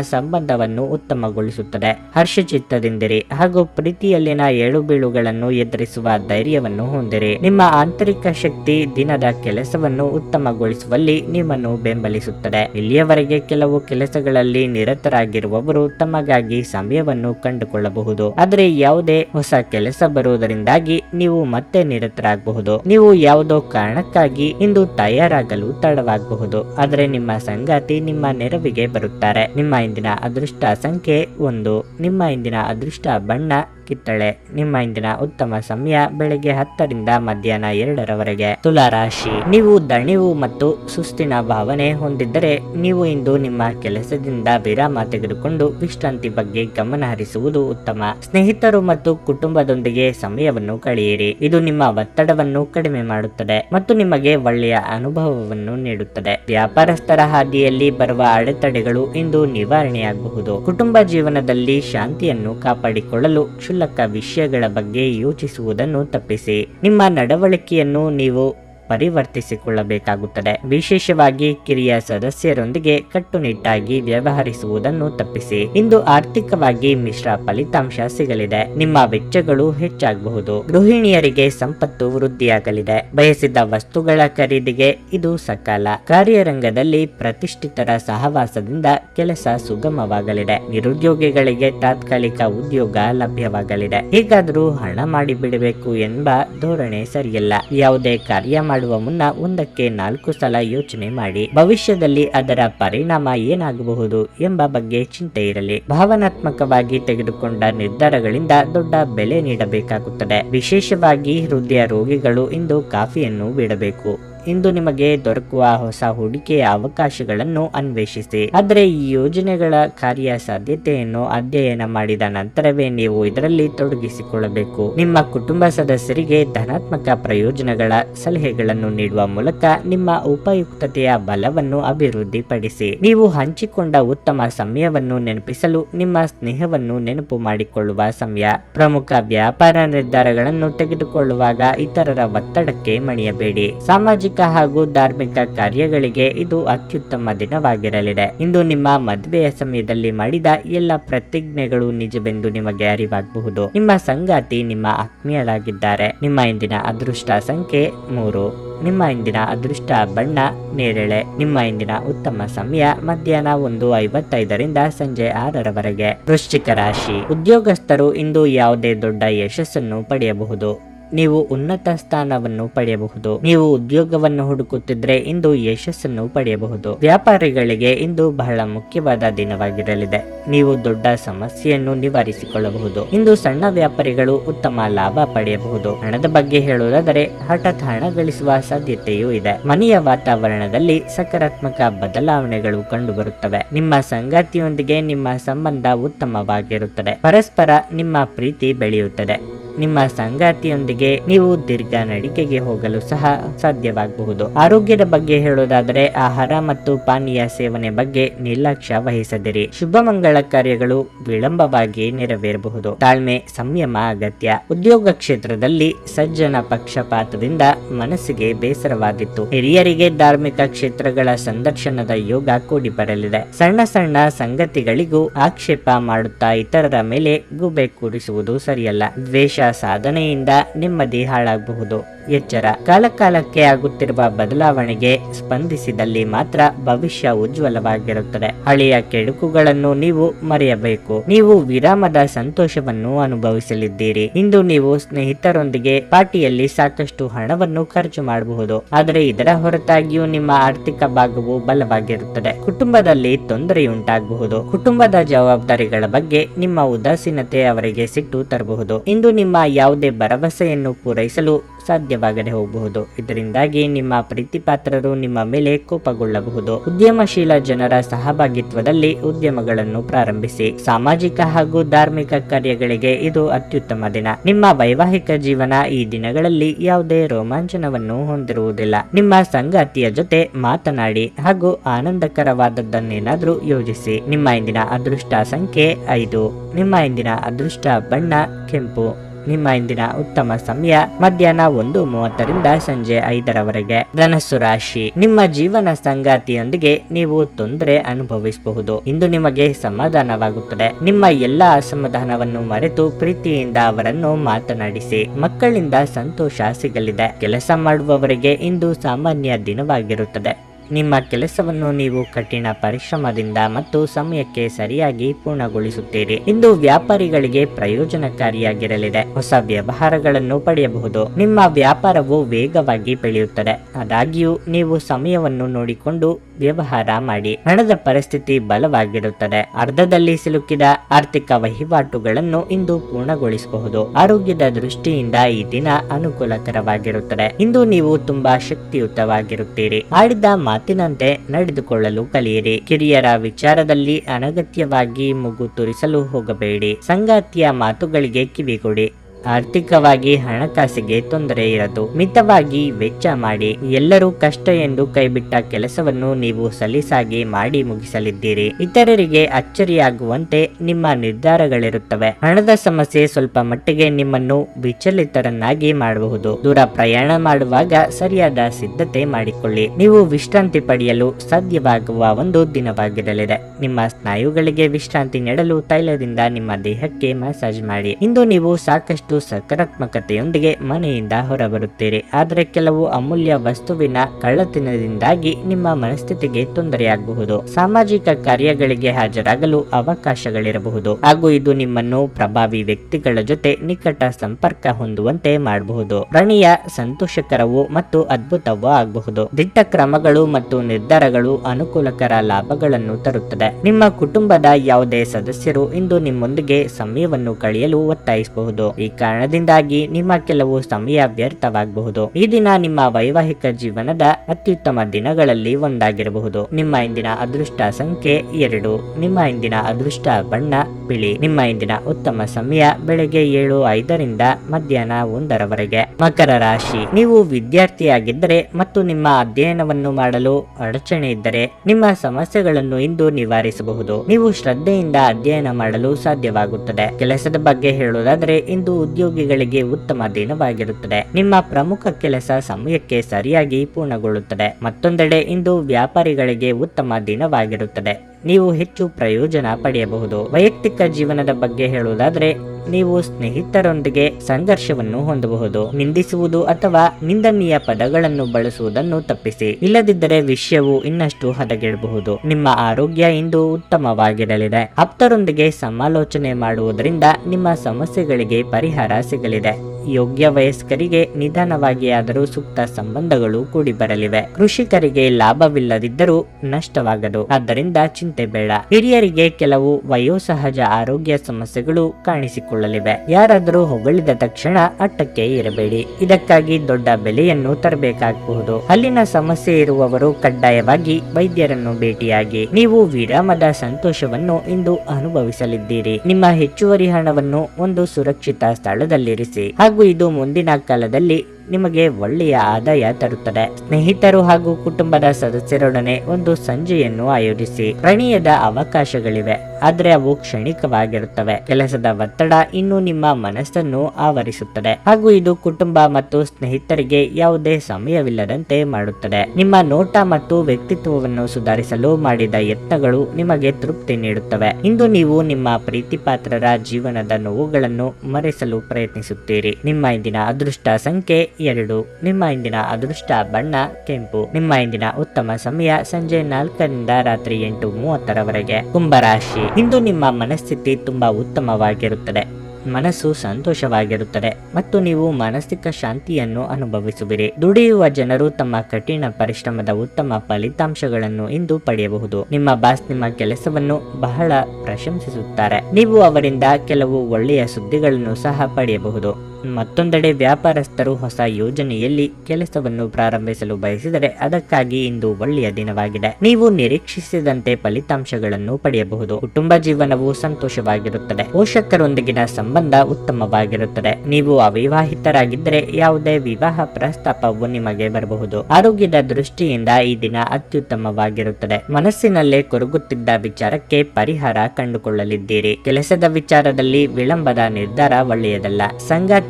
ಸಂಬಂಧವನ್ನು ಉತ್ತಮಗೊಳಿಸುತ್ತದೆ. ಹರ್ಷಚಿತ್ತದಿಂದಿರಿ ಹಾಗೂ ಪ್ರೀತಿಯಲ್ಲಿನ ಏಳುಬೀಳುಗಳನ್ನು ಎದುರಿಸುವ ಧೈರ್ಯವನ್ನು ಹೊಂದಿರಿ. ನಿಮ್ಮ ಆಂತರಿಕ ಶಕ್ತಿ ದಿನದ ಕೆಲಸವನ್ನು ಉತ್ತಮಗೊಳಿಸುವಲ್ಲಿ ನಿಮ್ಮನ್ನು ಬೆಂಬಲಿಸುತ್ತದೆ. ಇಲ್ಲಿಯವರೆಗೆ ಕೆಲವು ಕೆಲಸಗಳಲ್ಲಿ ನಿರತರಾಗಿರುವವರು ತಮಗಾಗಿ ಸಮಯವನ್ನು ಕಂಡುಕೊಳ್ಳಬಹುದು. ಆದರೆ ಯಾವುದೇ ಹೊಸ ಕೆಲಸ ಬರುವುದರಿಂದಾಗಿ ನೀವು ಮತ್ತೆ ನಿರತರಾಗಬಹುದು. ನೀವು ಯಾವುದೋ ಕಾರಣಕ್ಕಾಗಿ ಇಂದು ತಯಾರಾಗಲು ತಡವಾಗಬಹುದು. ಆದರೆ ನಿಮ್ಮ ಸಂಗಾತಿ ನಿಮ್ಮ ನೆರವಿಗೆ ಬರುತ್ತಾರೆ. ನಿಮ್ಮ ಇಂದಿನ ಅದೃಷ್ಟ ಸಂಖ್ಯೆ ಒಂದು. ನಿಮ್ಮ ಇಂದಿನ ಅದೃಷ್ಟ ಬಣ್ಣ ಕಿತ್ತಳೆ. ನಿಮ್ಮ ಇಂದಿನ ಉತ್ತಮ ಸಮಯ ಬೆಳಿಗ್ಗೆ ಹತ್ತರಿಂದ ಮಧ್ಯಾಹ್ನ ಎರಡರವರೆಗೆ. ತುಲಾರಾಶಿ ನೀವು ದಣಿವು ಮತ್ತು ಸುಸ್ತಿನ ಭಾವನೆ ಹೊಂದಿದ್ದರೆ ನೀವು ಇಂದು ನಿಮ್ಮ ಕೆಲಸದಿಂದ ವಿರಾಮ ತೆಗೆದುಕೊಂಡು ವಿಶ್ರಾಂತಿ ಬಗ್ಗೆ ಗಮನ ಹರಿಸುವುದು ಉತ್ತಮ. ಸ್ನೇಹಿತರು ಮತ್ತು ಕುಟುಂಬದೊಂದಿಗೆ ಸಮಯವನ್ನು ಕಳೆಯಿರಿ. ಇದು ನಿಮ್ಮ ಒತ್ತಡವನ್ನು ಕಡಿಮೆ ಮಾಡುತ್ತದೆ ಮತ್ತು ನಿಮಗೆ ಒಳ್ಳೆಯ ಅನುಭವವನ್ನು ನೀಡುತ್ತದೆ. ವ್ಯಾಪಾರಸ್ಥರ ಹಾದಿಯಲ್ಲಿ ಬರುವ ಅಡೆತಡೆಗಳು ಇಂದು ನಿವಾರಣೆಯಾಗಬಹುದು. ಕುಟುಂಬ ಜೀವನದಲ್ಲಿ ಶಾಂತಿಯನ್ನು ಕಾಪಾಡಿಕೊಳ್ಳಲು ಕ್ಷುಲ್ಲಕ ವಿಷಯಗಳ ಬಗ್ಗೆ ಯೋಚಿಸುವುದನ್ನು ತಪ್ಪಿಸಿ. ನಿಮ್ಮ ನಡವಳಿಕೆಯನ್ನು ನೀವು ಪರಿವರ್ತಿಸಿಕೊಳ್ಳಬೇಕಾಗುತ್ತದೆ. ವಿಶೇಷವಾಗಿ ಕಿರಿಯ ಸದಸ್ಯರೊಂದಿಗೆ ಕಟ್ಟುನಿಟ್ಟಾಗಿ ವ್ಯವಹರಿಸುವುದನ್ನು ತಪ್ಪಿಸಿ. ಇಂದು ಆರ್ಥಿಕವಾಗಿ ಮಿಶ್ರ ಫಲಿತಾಂಶ ಸಿಗಲಿದೆ. ನಿಮ್ಮ ವೆಚ್ಚಗಳು ಹೆಚ್ಚಾಗಬಹುದು. ಗೃಹಿಣಿಯರಿಗೆ ಸಂಪತ್ತು ವೃದ್ಧಿಯಾಗಲಿದೆ. ಬಯಸಿದ ವಸ್ತುಗಳ ಖರೀದಿಗೆ ಇದು ಸಕಾಲ. ಕಾರ್ಯರಂಗದಲ್ಲಿ ಪ್ರತಿಷ್ಠಿತರ ಸಹವಾಸದಿಂದ ಕೆಲಸ ಸುಗಮವಾಗಲಿದೆ. ನಿರುದ್ಯೋಗಿಗಳಿಗೆ ತಾತ್ಕಾಲಿಕ ಉದ್ಯೋಗ ಲಭ್ಯವಾಗಲಿದೆ. ಹೀಗಾದರೂ ಹಣ ಮಾಡಿಬಿಡಬೇಕು ಎಂಬ ಧೋರಣೆ ಸರಿಯಲ್ಲ. ಯಾವುದೇ ಕಾರ್ಯ ಮಾಡುವ ಮುನ್ನ ಒಂದಕ್ಕೆ ನಾಲ್ಕು ಸಲ ಯೋಚನೆ ಮಾಡಿ, ಭವಿಷ್ಯದಲ್ಲಿ ಅದರ ಪರಿಣಾಮ ಏನಾಗಬಹುದು ಎಂಬ ಬಗ್ಗೆ ಚಿಂತೆ ಇರಲಿ. ಭಾವನಾತ್ಮಕವಾಗಿ ತೆಗೆದುಕೊಂಡ ನಿರ್ಧಾರಗಳಿಂದ ದೊಡ್ಡ ಬೆಲೆ ನೀಡಬೇಕಾಗುತ್ತದೆ. ವಿಶೇಷವಾಗಿ ಹೃದಯ ರೋಗಿಗಳು ಇಂದು ಕಾಫಿಯನ್ನು ಬಿಡಬೇಕು. ಇಂದು ನಿಮಗೆ ದೊರಕುವ ಹೊಸ ಹೂಡಿಕೆಯ ಅವಕಾಶಗಳನ್ನು ಅನ್ವೇಷಿಸಿ. ಆದರೆ ಈ ಯೋಜನೆಗಳ ಕಾರ್ಯ ಸಾಧ್ಯತೆಯನ್ನು ಅಧ್ಯಯನ ಮಾಡಿದ ನಂತರವೇ ನೀವು ಇದರಲ್ಲಿ ತೊಡಗಿಸಿಕೊಳ್ಳಬೇಕು. ನಿಮ್ಮ ಕುಟುಂಬ ಸದಸ್ಯರಿಗೆ ಧನಾತ್ಮಕ ಪ್ರಯೋಜನಗಳ ಸಲಹೆಗಳನ್ನು ನೀಡುವ ಮೂಲಕ ನಿಮ್ಮ ಉಪಯುಕ್ತತೆಯ ಬಲವನ್ನು ಅಭಿವೃದ್ಧಿಪಡಿಸಿ. ನೀವು ಹಂಚಿಕೊಂಡ ಉತ್ತಮ ಸಮಯವನ್ನು ನೆನಪಿಸಲು ನಿಮ್ಮ ಸ್ನೇಹವನ್ನು ನೆನಪು ಮಾಡಿಕೊಳ್ಳುವ ಸಮಯ. ಪ್ರಮುಖ ವ್ಯಾಪಾರ ನಿರ್ಧಾರಗಳನ್ನು ತೆಗೆದುಕೊಳ್ಳುವಾಗ ಇತರರ ಒತ್ತಡಕ್ಕೆ ಮಣಿಯಬೇಡಿ. ಸಾಮಾಜಿಕ ಹಾಗೂ ಧಾರ್ಮಿಕ ಕಾರ್ಯಗಳಿಗೆ ಇದು ಅತ್ಯುತ್ತಮ ದಿನವಾಗಿರಲಿದೆ. ಇಂದು ನಿಮ್ಮ ಮದುವೆಯ ಸಮಯದಲ್ಲಿ ಮಾಡಿದ ಎಲ್ಲ ಪ್ರತಿಜ್ಞೆಗಳು ನಿಜವೆಂದು ನಿಮಗೆ ಅರಿವಾಗಬಹುದು. ನಿಮ್ಮ ಸಂಗಾತಿ ನಿಮ್ಮ ಆತ್ಮೀಯರಾಗಿದ್ದಾರೆ ನಿಮ್ಮ ಇಂದಿನ ಅದೃಷ್ಟ ಸಂಖ್ಯೆ ಮೂರು. ನಿಮ್ಮ ಇಂದಿನ ಅದೃಷ್ಟ ಬಣ್ಣ ನೇರಳೆ. ನಿಮ್ಮ ಇಂದಿನ ಉತ್ತಮ ಸಮಯ ಮಧ್ಯಾಹ್ನ ಒಂದು ಐವತ್ತೈದರಿಂದ ಸಂಜೆ ಆರರವರೆಗೆ. ವೃಶ್ಚಿಕ ರಾಶಿ. ಉದ್ಯೋಗಸ್ಥರು ಇಂದು ಯಾವುದೇ ದೊಡ್ಡ ಯಶಸ್ಸನ್ನು ಪಡೆಯಬಹುದು. ನೀವು ಉನ್ನತ ಸ್ಥಾನವನ್ನು ಪಡೆಯಬಹುದು. ನೀವು ಉದ್ಯೋಗವನ್ನು ಹುಡುಕುತ್ತಿದ್ರೆ ಇಂದು ಯಶಸ್ಸನ್ನು ಪಡೆಯಬಹುದು. ವ್ಯಾಪಾರಿಗಳಿಗೆ ಇಂದು ಬಹಳ ಮುಖ್ಯವಾದ ದಿನವಾಗಿರಲಿದೆ. ನೀವು ದೊಡ್ಡ ಸಮಸ್ಯೆಯನ್ನು ನಿವಾರಿಸಿಕೊಳ್ಳಬಹುದು. ಇಂದು ಸಣ್ಣ ವ್ಯಾಪಾರಿಗಳು ಉತ್ತಮ ಲಾಭ ಪಡೆಯಬಹುದು. ಹಣದ ಬಗ್ಗೆ ಹೇಳುವುದಾದರೆ ಹಠಾತ್ ಹಣ ಗಳಿಸುವ ಸಾಧ್ಯತೆಯೂ ಇದೆ. ಮನೆಯ ವಾತಾವರಣದಲ್ಲಿ ಸಕಾರಾತ್ಮಕ ಬದಲಾವಣೆಗಳು ಕಂಡುಬರುತ್ತವೆ. ನಿಮ್ಮ ಸಂಗಾತಿಯೊಂದಿಗೆ ನಿಮ್ಮ ಸಂಬಂಧ ಉತ್ತಮವಾಗಿರುತ್ತದೆ. ಪರಸ್ಪರ ನಿಮ್ಮ ಪ್ರೀತಿ ಬೆಳೆಯುತ್ತದೆ. ನಿಮ್ಮ ಸಂಗಾತಿಯೊಂದಿಗೆ ನೀವು ದೀರ್ಘ ನಡಿಕೆಗೆ ಹೋಗಲು ಸಹ ಸಾಧ್ಯವಾಗಬಹುದು. ಆರೋಗ್ಯದ ಬಗ್ಗೆ ಹೇಳೋದಾದರೆ ಆಹಾರ ಮತ್ತು ಪಾನೀಯ ಸೇವನೆ ಬಗ್ಗೆ ನಿರ್ಲಕ್ಷ್ಯ ವಹಿಸದಿರಿ. ಶುಭ ಮಂಗಳ ಕಾರ್ಯಗಳು ವಿಳಂಬವಾಗಿ ನೆರವೇರಬಹುದು. ತಾಳ್ಮೆ, ಸಂಯಮ, ಅಗತ್ಯ. ಉದ್ಯೋಗ ಕ್ಷೇತ್ರದಲ್ಲಿ ಸಜ್ಜನ ಪಕ್ಷಪಾತದಿಂದ ಮನಸ್ಸಿಗೆ ಬೇಸರವಾದಿತ್ತು ಹಿರಿಯರಿಗೆ ಧಾರ್ಮಿಕ ಕ್ಷೇತ್ರಗಳ ಸಂದರ್ಶನದ ಯೋಗ ಕೂಡಿ ಬರಲಿದೆ. ಸಣ್ಣ ಸಣ್ಣ ಸಂಗತಿಗಳಿಗೂ ಆಕ್ಷೇಪ ಮಾಡುತ್ತಾ ಇತರರ ಮೇಲೆ ಗುಬೆ ಕೂಡಿಸುವುದು ಸರಿಯಲ್ಲ. ದ್ವೇಷ ಸಾಧನೆಯಿಂದ ನೆಮ್ಮದಿ ಹಾಳಾಗಬಹುದು. ಎಚ್ಚರ. ಕಾಲಕಾಲಕ್ಕೆ ಆಗುತ್ತಿರುವ ಬದಲಾವಣೆಗೆ ಸ್ಪಂದಿಸಿದಲ್ಲಿ ಮಾತ್ರ ಭವಿಷ್ಯ ಉಜ್ವಲವಾಗಿರುತ್ತದೆ. ಹಳೆಯ ಕೆಡುಕುಗಳನ್ನು ನೀವು ಮರೆಯಬೇಕು. ನೀವು ವಿರಾಮದ ಸಂತೋಷವನ್ನು ಅನುಭವಿಸಲಿದ್ದೀರಿ. ಇಂದು ನೀವು ಸ್ನೇಹಿತರೊಂದಿಗೆ ಪಾರ್ಟಿಯಲ್ಲಿ ಸಾಕಷ್ಟು ಹಣವನ್ನು ಖರ್ಚು ಮಾಡಬಹುದು. ಆದರೆ ಇದರ ಹೊರತಾಗಿಯೂ ನಿಮ್ಮ ಆರ್ಥಿಕ ಭಾಗವು ಬಲವಾಗಿರುತ್ತದೆ. ಕುಟುಂಬದಲ್ಲಿ ತೊಂದರೆಯುಂಟಾಗಬಹುದು. ಕುಟುಂಬದ ಜವಾಬ್ದಾರಿಗಳ ಬಗ್ಗೆ ನಿಮ್ಮ ಉದಾಸೀನತೆ ಅವರಿಗೆ ಸಿಟ್ಟು ತರಬಹುದು. ಇಂದು ನಿಮ್ಮ ಯಾವುದೇ ಭರವಸೆಯನ್ನು ಪೂರೈಸಲು ಸಾಧ್ಯವಾಗದೆ ಹೋಗಬಹುದು. ಇದರಿಂದಾಗಿ ನಿಮ್ಮ ಪ್ರೀತಿಪಾತ್ರರು ನಿಮ್ಮ ಮೇಲೆ ಕೋಪಗೊಳ್ಳಬಹುದು. ಉದ್ಯಮಶೀಲ ಜನರ ಸಹಭಾಗಿತ್ವದಲ್ಲಿ ಉದ್ಯಮಗಳನ್ನು ಪ್ರಾರಂಭಿಸಿ. ಸಾಮಾಜಿಕ ಹಾಗೂ ಧಾರ್ಮಿಕ ಕಾರ್ಯಗಳಿಗೆ ಇದು ಅತ್ಯುತ್ತಮ ದಿನ. ನಿಮ್ಮ ವೈವಾಹಿಕ ಜೀವನ ಈ ದಿನಗಳಲ್ಲಿ ಯಾವುದೇ ರೋಮಾಂಚನವನ್ನು ಹೊಂದಿರುವುದಿಲ್ಲ. ನಿಮ್ಮ ಸಂಗಾತಿಯ ಜೊತೆ ಮಾತನಾಡಿ ಹಾಗೂ ಆನಂದಕರವಾದದ್ದನ್ನೇನಾದ್ರೂ ಯೋಜಿಸಿ. ನಿಮ್ಮ ಇಂದಿನ ಅದೃಷ್ಟ ಸಂಖ್ಯೆ ಐದು. ನಿಮ್ಮ ಇಂದಿನ ಅದೃಷ್ಟ ಬಣ್ಣ ಕೆಂಪು. ನಿಮ್ಮ ಇಂದಿನ ಉತ್ತಮ ಸಮಯ ಮಧ್ಯಾಹ್ನ ಒಂದು ಮೂವತ್ತರಿಂದ ಸಂಜೆ ಐದರವರೆಗೆ. ಧನಸ್ಸು ರಾಶಿ. ನಿಮ್ಮ ಜೀವನ ಸಂಗಾತಿಯೊಂದಿಗೆ ನೀವು ತೊಂದರೆ ಅನುಭವಿಸಬಹುದು. ಇಂದು ನಿಮಗೆ ಸಮಾಧಾನವಾಗುತ್ತದೆ. ನಿಮ್ಮ ಎಲ್ಲಾ ಅಸಮಾಧಾನವನ್ನು ಮರೆತು ಪ್ರೀತಿಯಿಂದ ಅವರನ್ನು ಮಾತನಾಡಿಸಿ. ಮಕ್ಕಳಿಂದ ಸಂತೋಷ ಸಿಗಲಿದೆ. ಕೆಲಸ ಮಾಡುವವರಿಗೆ ಇಂದು ಸಾಮಾನ್ಯ ದಿನವಾಗಿರುತ್ತದೆ. ನಿಮ್ಮ ಕೆಲಸವನ್ನು ನೀವು ಕಠಿಣ ಪರಿಶ್ರಮದಿಂದ ಮತ್ತು ಸಮಯಕ್ಕೆ ಸರಿಯಾಗಿ ಪೂರ್ಣಗೊಳಿಸುತ್ತೀರಿ. ಇಂದು ವ್ಯಾಪಾರಿಗಳಿಗೆ ಪ್ರಯೋಜನಕಾರಿಯಾಗಿರಲಿದೆ. ಹೊಸ ವ್ಯವಹಾರಗಳನ್ನು ಪಡೆಯಬಹುದು. ನಿಮ್ಮ ವ್ಯಾಪಾರವು ವೇಗವಾಗಿ ಬೆಳೆಯುತ್ತದೆ. ಆದಾಗ್ಯೂ, ನೀವು ಸಮಯವನ್ನು ನೋಡಿಕೊಂಡು ವ್ಯವಹಾರ ಮಾಡಿ ಹಣದ ಪರಿಸ್ಥಿತಿ ಬಲವಾಗಿರುತ್ತದೆ. ಅರ್ಧದಲ್ಲಿ ಸಿಲುಕಿದ ಆರ್ಥಿಕ ವಹಿವಾಟುಗಳನ್ನು ಇಂದು ಪೂರ್ಣಗೊಳಿಸಬಹುದು. ಆರೋಗ್ಯದ ದೃಷ್ಟಿಯಿಂದ ಈ ದಿನ ಅನುಕೂಲಕರವಾಗಿರುತ್ತದೆ. ಇಂದು ನೀವು ತುಂಬಾ ಶಕ್ತಿಯುತವಾಗಿರುತ್ತೀರಿ. ಆಡಿದ ಮಾತಿನಂತೆ ನಡೆದುಕೊಳ್ಳಲು ಕಲಿಯಿರಿ. ಕಿರಿಯರ ವಿಚಾರದಲ್ಲಿ ಅನಗತ್ಯವಾಗಿ ಮುಗು ತುರಿಸಲು ಹೋಗಬೇಡಿ. ಸಂಗಾತಿಯ ಮಾತುಗಳಿಗೆ ಕಿವಿಗೊಡಿ. ಆರ್ಥಿಕವಾಗಿ ಹಣಕಾಸಿಗೆ ತೊಂದರೆ ಇರದು. ಮಿತವಾಗಿ ವೆಚ್ಚ ಮಾಡಿ ಎಲ್ಲರೂ ಕಷ್ಟ ಎಂದು ಕೈಬಿಟ್ಟ ಕೆಲಸವನ್ನು ನೀವು ಸಲೀಸಾಗಿ ಮಾಡಿ ಮುಗಿಸಲಿದ್ದೀರಿ. ಇತರರಿಗೆ ಅಚ್ಚರಿಯಾಗುವಂತೆ ನಿಮ್ಮ ನಿರ್ಧಾರಗಳಿರುತ್ತವೆ. ಹಣದ ಸಮಸ್ಯೆ ಸ್ವಲ್ಪ ಮಟ್ಟಿಗೆ ನಿಮ್ಮನ್ನು ವಿಚಲಿತರನ್ನಾಗಿ ಮಾಡಬಹುದು. ದೂರ ಪ್ರಯಾಣ ಮಾಡುವಾಗ ಸರಿಯಾದ ಸಿದ್ಧತೆ ಮಾಡಿಕೊಳ್ಳಿ. ನೀವು ವಿಶ್ರಾಂತಿ ಪಡೆಯಲು ಸಾಧ್ಯವಾಗುವ ಒಂದು ದಿನವಾಗಿರಲಿದೆ. ನಿಮ್ಮ ಸ್ನಾಯುಗಳಿಗೆ ವಿಶ್ರಾಂತಿ ನೀಡಲು ತೈಲದಿಂದ ನಿಮ್ಮ ದೇಹಕ್ಕೆ ಮಸಾಜ್ ಮಾಡಿ. ಇಂದು ನೀವು ಸಾಕಷ್ಟು ಸಕಾರಾತ್ಮಕತೆಯೊಂದಿಗೆ ಮನೆಯಿಂದ ಹೊರಬರುತ್ತೀರಿ. ಆದರೆ ಕೆಲವು ಅಮೂಲ್ಯ ವಸ್ತುವಿನ ಕಳ್ಳತನದಿಂದಾಗಿ ನಿಮ್ಮ ಮನಸ್ಥಿತಿಗೆ ತೊಂದರೆಯಾಗಬಹುದು. ಸಾಮಾಜಿಕ ಕಾರ್ಯಗಳಿಗೆ ಹಾಜರಾಗಲು ಅವಕಾಶಗಳಿರಬಹುದು. ಹಾಗೂ ಇದು ನಿಮ್ಮನ್ನು ಪ್ರಭಾವಿ ವ್ಯಕ್ತಿಗಳ ಜೊತೆ ನಿಕಟ ಸಂಪರ್ಕ ಹೊಂದುವಂತೆ ಮಾಡಬಹುದು. ಪ್ರಣಿಯ, ಸಂತೋಷಕರವೂ ಮತ್ತು ಅದ್ಭುತವೂ ಆಗಬಹುದು. ದಿಟ್ಟ ಕ್ರಮಗಳು ಮತ್ತು ನಿರ್ಧಾರಗಳು ಅನುಕೂಲಕರ ಲಾಭಗಳನ್ನು ತರುತ್ತದೆ. ನಿಮ್ಮ ಕುಟುಂಬದ ಯಾವುದೇ ಸದಸ್ಯರು ಇಂದು ನಿಮ್ಮೊಂದಿಗೆ ಸಮಯವನ್ನು ಕಳೆಯಲು ಒತ್ತಾಯಿಸಬಹುದು. ಈ ಕಾರಣದಿಂದಾಗಿ ನಿಮ್ಮ ಕೆಲವು ಸಮಯ ವ್ಯರ್ಥವಾಗಬಹುದು. ಈ ದಿನ ನಿಮ್ಮ ವೈವಾಹಿಕ ಜೀವನದ ಅತ್ಯುತ್ತಮ ದಿನಗಳಲ್ಲಿ ಒಂದಾಗಿರಬಹುದು. ನಿಮ್ಮ ಇಂದಿನ ಅದೃಷ್ಟ ಸಂಖ್ಯೆ ಎರಡು. ನಿಮ್ಮ ಇಂದಿನ ಅದೃಷ್ಟ ಬಣ್ಣ, ಬಿಳಿ. ನಿಮ್ಮ ಇಂದಿನ ಉತ್ತಮ ಸಮಯ ಬೆಳಗ್ಗೆ ಏಳು ಐದರಿಂದ ಮಧ್ಯಾಹ್ನ ಒಂದರವರೆಗೆ. ಮಕರ ರಾಶಿ. ನೀವು ವಿದ್ಯಾರ್ಥಿಯಾಗಿದ್ದರೆ ಮತ್ತು ನಿಮ್ಮ ಅಧ್ಯಯನವನ್ನು ಮಾಡಲು ಅಡಚಣೆ ಇದ್ದರೆ ನಿಮ್ಮ ಸಮಸ್ಯೆಗಳನ್ನು ಇಂದು ನಿವಾರಿಸಬಹುದು. ನೀವು ಶ್ರದ್ಧೆಯಿಂದ ಅಧ್ಯಯನ ಮಾಡಲು ಸಾಧ್ಯವಾಗುತ್ತದೆ. ಕೆಲಸದ ಬಗ್ಗೆ ಹೇಳುವುದಾದರೆ ಇಂದು ಉದ್ಯೋಗಿಗಳಿಗೆ ಉತ್ತಮ ದಿನವಾಗಿರುತ್ತದೆ. ನಿಮ್ಮ ಪ್ರಮುಖ ಕೆಲಸ ಸಮಯಕ್ಕೆ ಸರಿಯಾಗಿ ಪೂರ್ಣಗೊಳ್ಳುತ್ತದೆ. ಮತ್ತೊಂದೆಡೆ ಇಂದು ವ್ಯಾಪಾರಿಗಳಿಗೆ ಉತ್ತಮ ದಿನವಾಗಿರುತ್ತದೆ. ನೀವು ಹೆಚ್ಚು ಪ್ರಯೋಜನ ಪಡೆಯಬಹುದು. ವೈಯಕ್ತಿಕ ಜೀವನದ ಬಗ್ಗೆ ಹೇಳುವುದಾದರೆ, ನೀವು ಸ್ನೇಹಿತರೊಂದಿಗೆ ಸಂಘರ್ಷವನ್ನು ಹೊಂದಬಹುದು. ನಿಂದಿಸುವುದು ಅಥವಾ ನಿಂದನೀಯ ಪದಗಳನ್ನು ಬಳಸುವುದನ್ನು ತಪ್ಪಿಸಿ. ಇಲ್ಲದಿದ್ದರೆ ವಿಷಯವು ಇನ್ನಷ್ಟು ಹದಗೆಡಬಹುದು. ನಿಮ್ಮ ಆರೋಗ್ಯ ಇಂದು ಉತ್ತಮವಾಗಿರಲಿದೆ. ಆಪ್ತರೊಂದಿಗೆ ಸಮಾಲೋಚನೆ ಮಾಡುವುದರಿಂದ ನಿಮ್ಮ ಸಮಸ್ಯೆಗಳಿಗೆ ಪರಿಹಾರ ಸಿಗಲಿದೆ. ಯೋಗ್ಯ ವಯಸ್ಕರಿಗೆ ನಿಧಾನವಾಗಿ ಆದರೂ ಸೂಕ್ತ ಸಂಬಂಧಗಳು ಕೂಡಿ ಬರಲಿವೆ ಕೃಷಿಕರಿಗೆ ಲಾಭವಿಲ್ಲದಿದ್ದರೂ ನಷ್ಟವಾಗದು. ಆದ್ದರಿಂದ ಚಿಂತೆ ಬೇಡ. ಹಿರಿಯರಿಗೆ ಕೆಲವು ವಯೋಸಹಜ ಆರೋಗ್ಯ ಸಮಸ್ಯೆಗಳು ಕಾಣಿಸಿಕೊಳ್ಳಲಿವೆ. ಯಾರಾದರೂ ಹೊಗಳಿದ ತಕ್ಷಣ ಅಟ್ಟಕ್ಕೆ ಇರಬೇಡಿ ಇದಕ್ಕಾಗಿ ದೊಡ್ಡ ಬೆಲೆಯನ್ನು ತರಬೇಕಾಗಬಹುದು. ಅಲ್ಲಿನ ಸಮಸ್ಯೆ ಇರುವವರು ಕಡ್ಡಾಯವಾಗಿ ವೈದ್ಯರನ್ನು ಭೇಟಿಯಾಗಿ. ನೀವು ವಿರಾಮದ ಸಂತೋಷವನ್ನು ಇಂದು ಅನುಭವಿಸಲಿದ್ದೀರಿ. ನಿಮ್ಮ ಹೆಚ್ಚುವರಿ ಹಣವನ್ನು ಒಂದು ಸುರಕ್ಷಿತ ಸ್ಥಳದಲ್ಲಿರಿಸಿ. ಇದು ಮುಂದಿನ ಕಾಲದಲ್ಲಿ ನಿಮಗೆ ಒಳ್ಳೆಯ ಆದಾಯ ತರುತ್ತದೆ. ಸ್ನೇಹಿತರು ಹಾಗೂ ಕುಟುಂಬದ ಸದಸ್ಯರೊಡನೆ ಒಂದು ಸಂಜೆಯನ್ನು ಆಯೋಜಿಸಿ ಪ್ರಣಯದ ಅವಕಾಶಗಳಿವೆ. ಆದರೆ ಅವು ಕ್ಷಣಿಕವಾಗಿರುತ್ತವೆ. ಕೆಲಸದ ಒತ್ತಡ ಇನ್ನು ನಿಮ್ಮ ಮನಸ್ಸನ್ನು ಆವರಿಸುತ್ತದೆ. ಹಾಗೂ ಇದು ಕುಟುಂಬ ಮತ್ತು ಸ್ನೇಹಿತರಿಗೆ ಯಾವುದೇ ಸಮಯವಿಲ್ಲದಂತೆ ಮಾಡುತ್ತದೆ. ನಿಮ್ಮ ನೋಟ ಮತ್ತು ವ್ಯಕ್ತಿತ್ವವನ್ನು ಸುಧಾರಿಸಲು ಮಾಡಿದ ಯತ್ನಗಳು ನಿಮಗೆ ತೃಪ್ತಿ ನೀಡುತ್ತವೆ. ಇಂದು ನೀವು ನಿಮ್ಮ ಪ್ರೀತಿಪಾತ್ರರ ಜೀವನದ ನೋವುಗಳನ್ನು ಮರೆಸಲು ಪ್ರಯತ್ನಿಸುತ್ತೀರಿ. ನಿಮ್ಮ ಇಂದಿನ ಅದೃಷ್ಟ ಸಂಖ್ಯೆ ಎರಡು. ನಿಮ್ಮ ಇಂದಿನ ಅದೃಷ್ಟ, ಬಣ್ಣ, ಕೆಂಪು. ನಿಮ್ಮ ಇಂದಿನ ಉತ್ತಮ ಸಮಯ, ಸಂಜೆ ನಾಲ್ಕರಿಂದ ರಾತ್ರಿ ಎಂಟು ಮೂವತ್ತರವರೆಗೆ. ಕುಂಭರಾಶಿ ಇಂದು ನಿಮ್ಮ ಮನಸ್ಥಿತಿ ತುಂಬಾ ಉತ್ತಮವಾಗಿರುತ್ತದೆ. ಮನಸ್ಸು ಸಂತೋಷವಾಗಿರುತ್ತದೆ. ಮತ್ತು ನೀವು ಮಾನಸಿಕ ಶಾಂತಿಯನ್ನು ಅನುಭವಿಸುವಿರಿ. ದುಡಿಯುವ ಜನರು ತಮ್ಮ ಕಠಿಣ ಪರಿಶ್ರಮದ ಉತ್ತಮ ಫಲಿತಾಂಶಗಳನ್ನು ಇಂದು ಪಡೆಯಬಹುದು. ನಿಮ್ಮ ಬಾಸ್ ನಿಮ್ಮ ಕೆಲಸವನ್ನು ಬಹಳ ಪ್ರಶಂಸಿಸುತ್ತಾರೆ. ನೀವು ಅವರಿಂದ ಕೆಲವು ಒಳ್ಳೆಯ ಸುದ್ದಿಗಳನ್ನು ಸಹ ಪಡೆಯಬಹುದು. ಮತ್ತೊಂದೆಡೆ ವ್ಯಾಪಾರಸ್ಥರು ಹೊಸ ಯೋಜನೆಯಲ್ಲಿ ಕೆಲಸವನ್ನು ಪ್ರಾರಂಭಿಸಲು ಬಯಸಿದರೆ ಅದಕ್ಕಾಗಿ ಇಂದು ಒಳ್ಳೆಯ ದಿನವಾಗಿದೆ. ನೀವು ನಿರೀಕ್ಷಿಸಿದಂತೆ ಫಲಿತಾಂಶಗಳನ್ನು ಪಡೆಯಬಹುದು. ಕುಟುಂಬ ಜೀವನವು ಸಂತೋಷವಾಗಿರುತ್ತದೆ. ಪೋಷಕರೊಂದಿಗಿನ ಸಂಬಂಧ ಉತ್ತಮವಾಗಿರುತ್ತದೆ. ನೀವು ಅವಿವಾಹಿತರಾಗಿದ್ದರೆ ಯಾವುದೇ ವಿವಾಹ ಪ್ರಸ್ತಾಪವು ನಿಮಗೆ ಬರಬಹುದು. ಆರೋಗ್ಯದ ದೃಷ್ಟಿಯಿಂದ ಈ ದಿನ ಅತ್ಯುತ್ತಮವಾಗಿರುತ್ತದೆ. ಮನಸ್ಸಿನಲ್ಲೇ ಕೊರಗುತ್ತಿದ್ದ ವಿಚಾರಕ್ಕೆ ಪರಿಹಾರ ಕಂಡುಕೊಳ್ಳಲಿದ್ದೀರಿ. ಕೆಲಸದ ವಿಚಾರದಲ್ಲಿ ವಿಳಂಬದ ನಿರ್ಧಾರ ಒಳ್ಳೆಯದಲ್ಲ.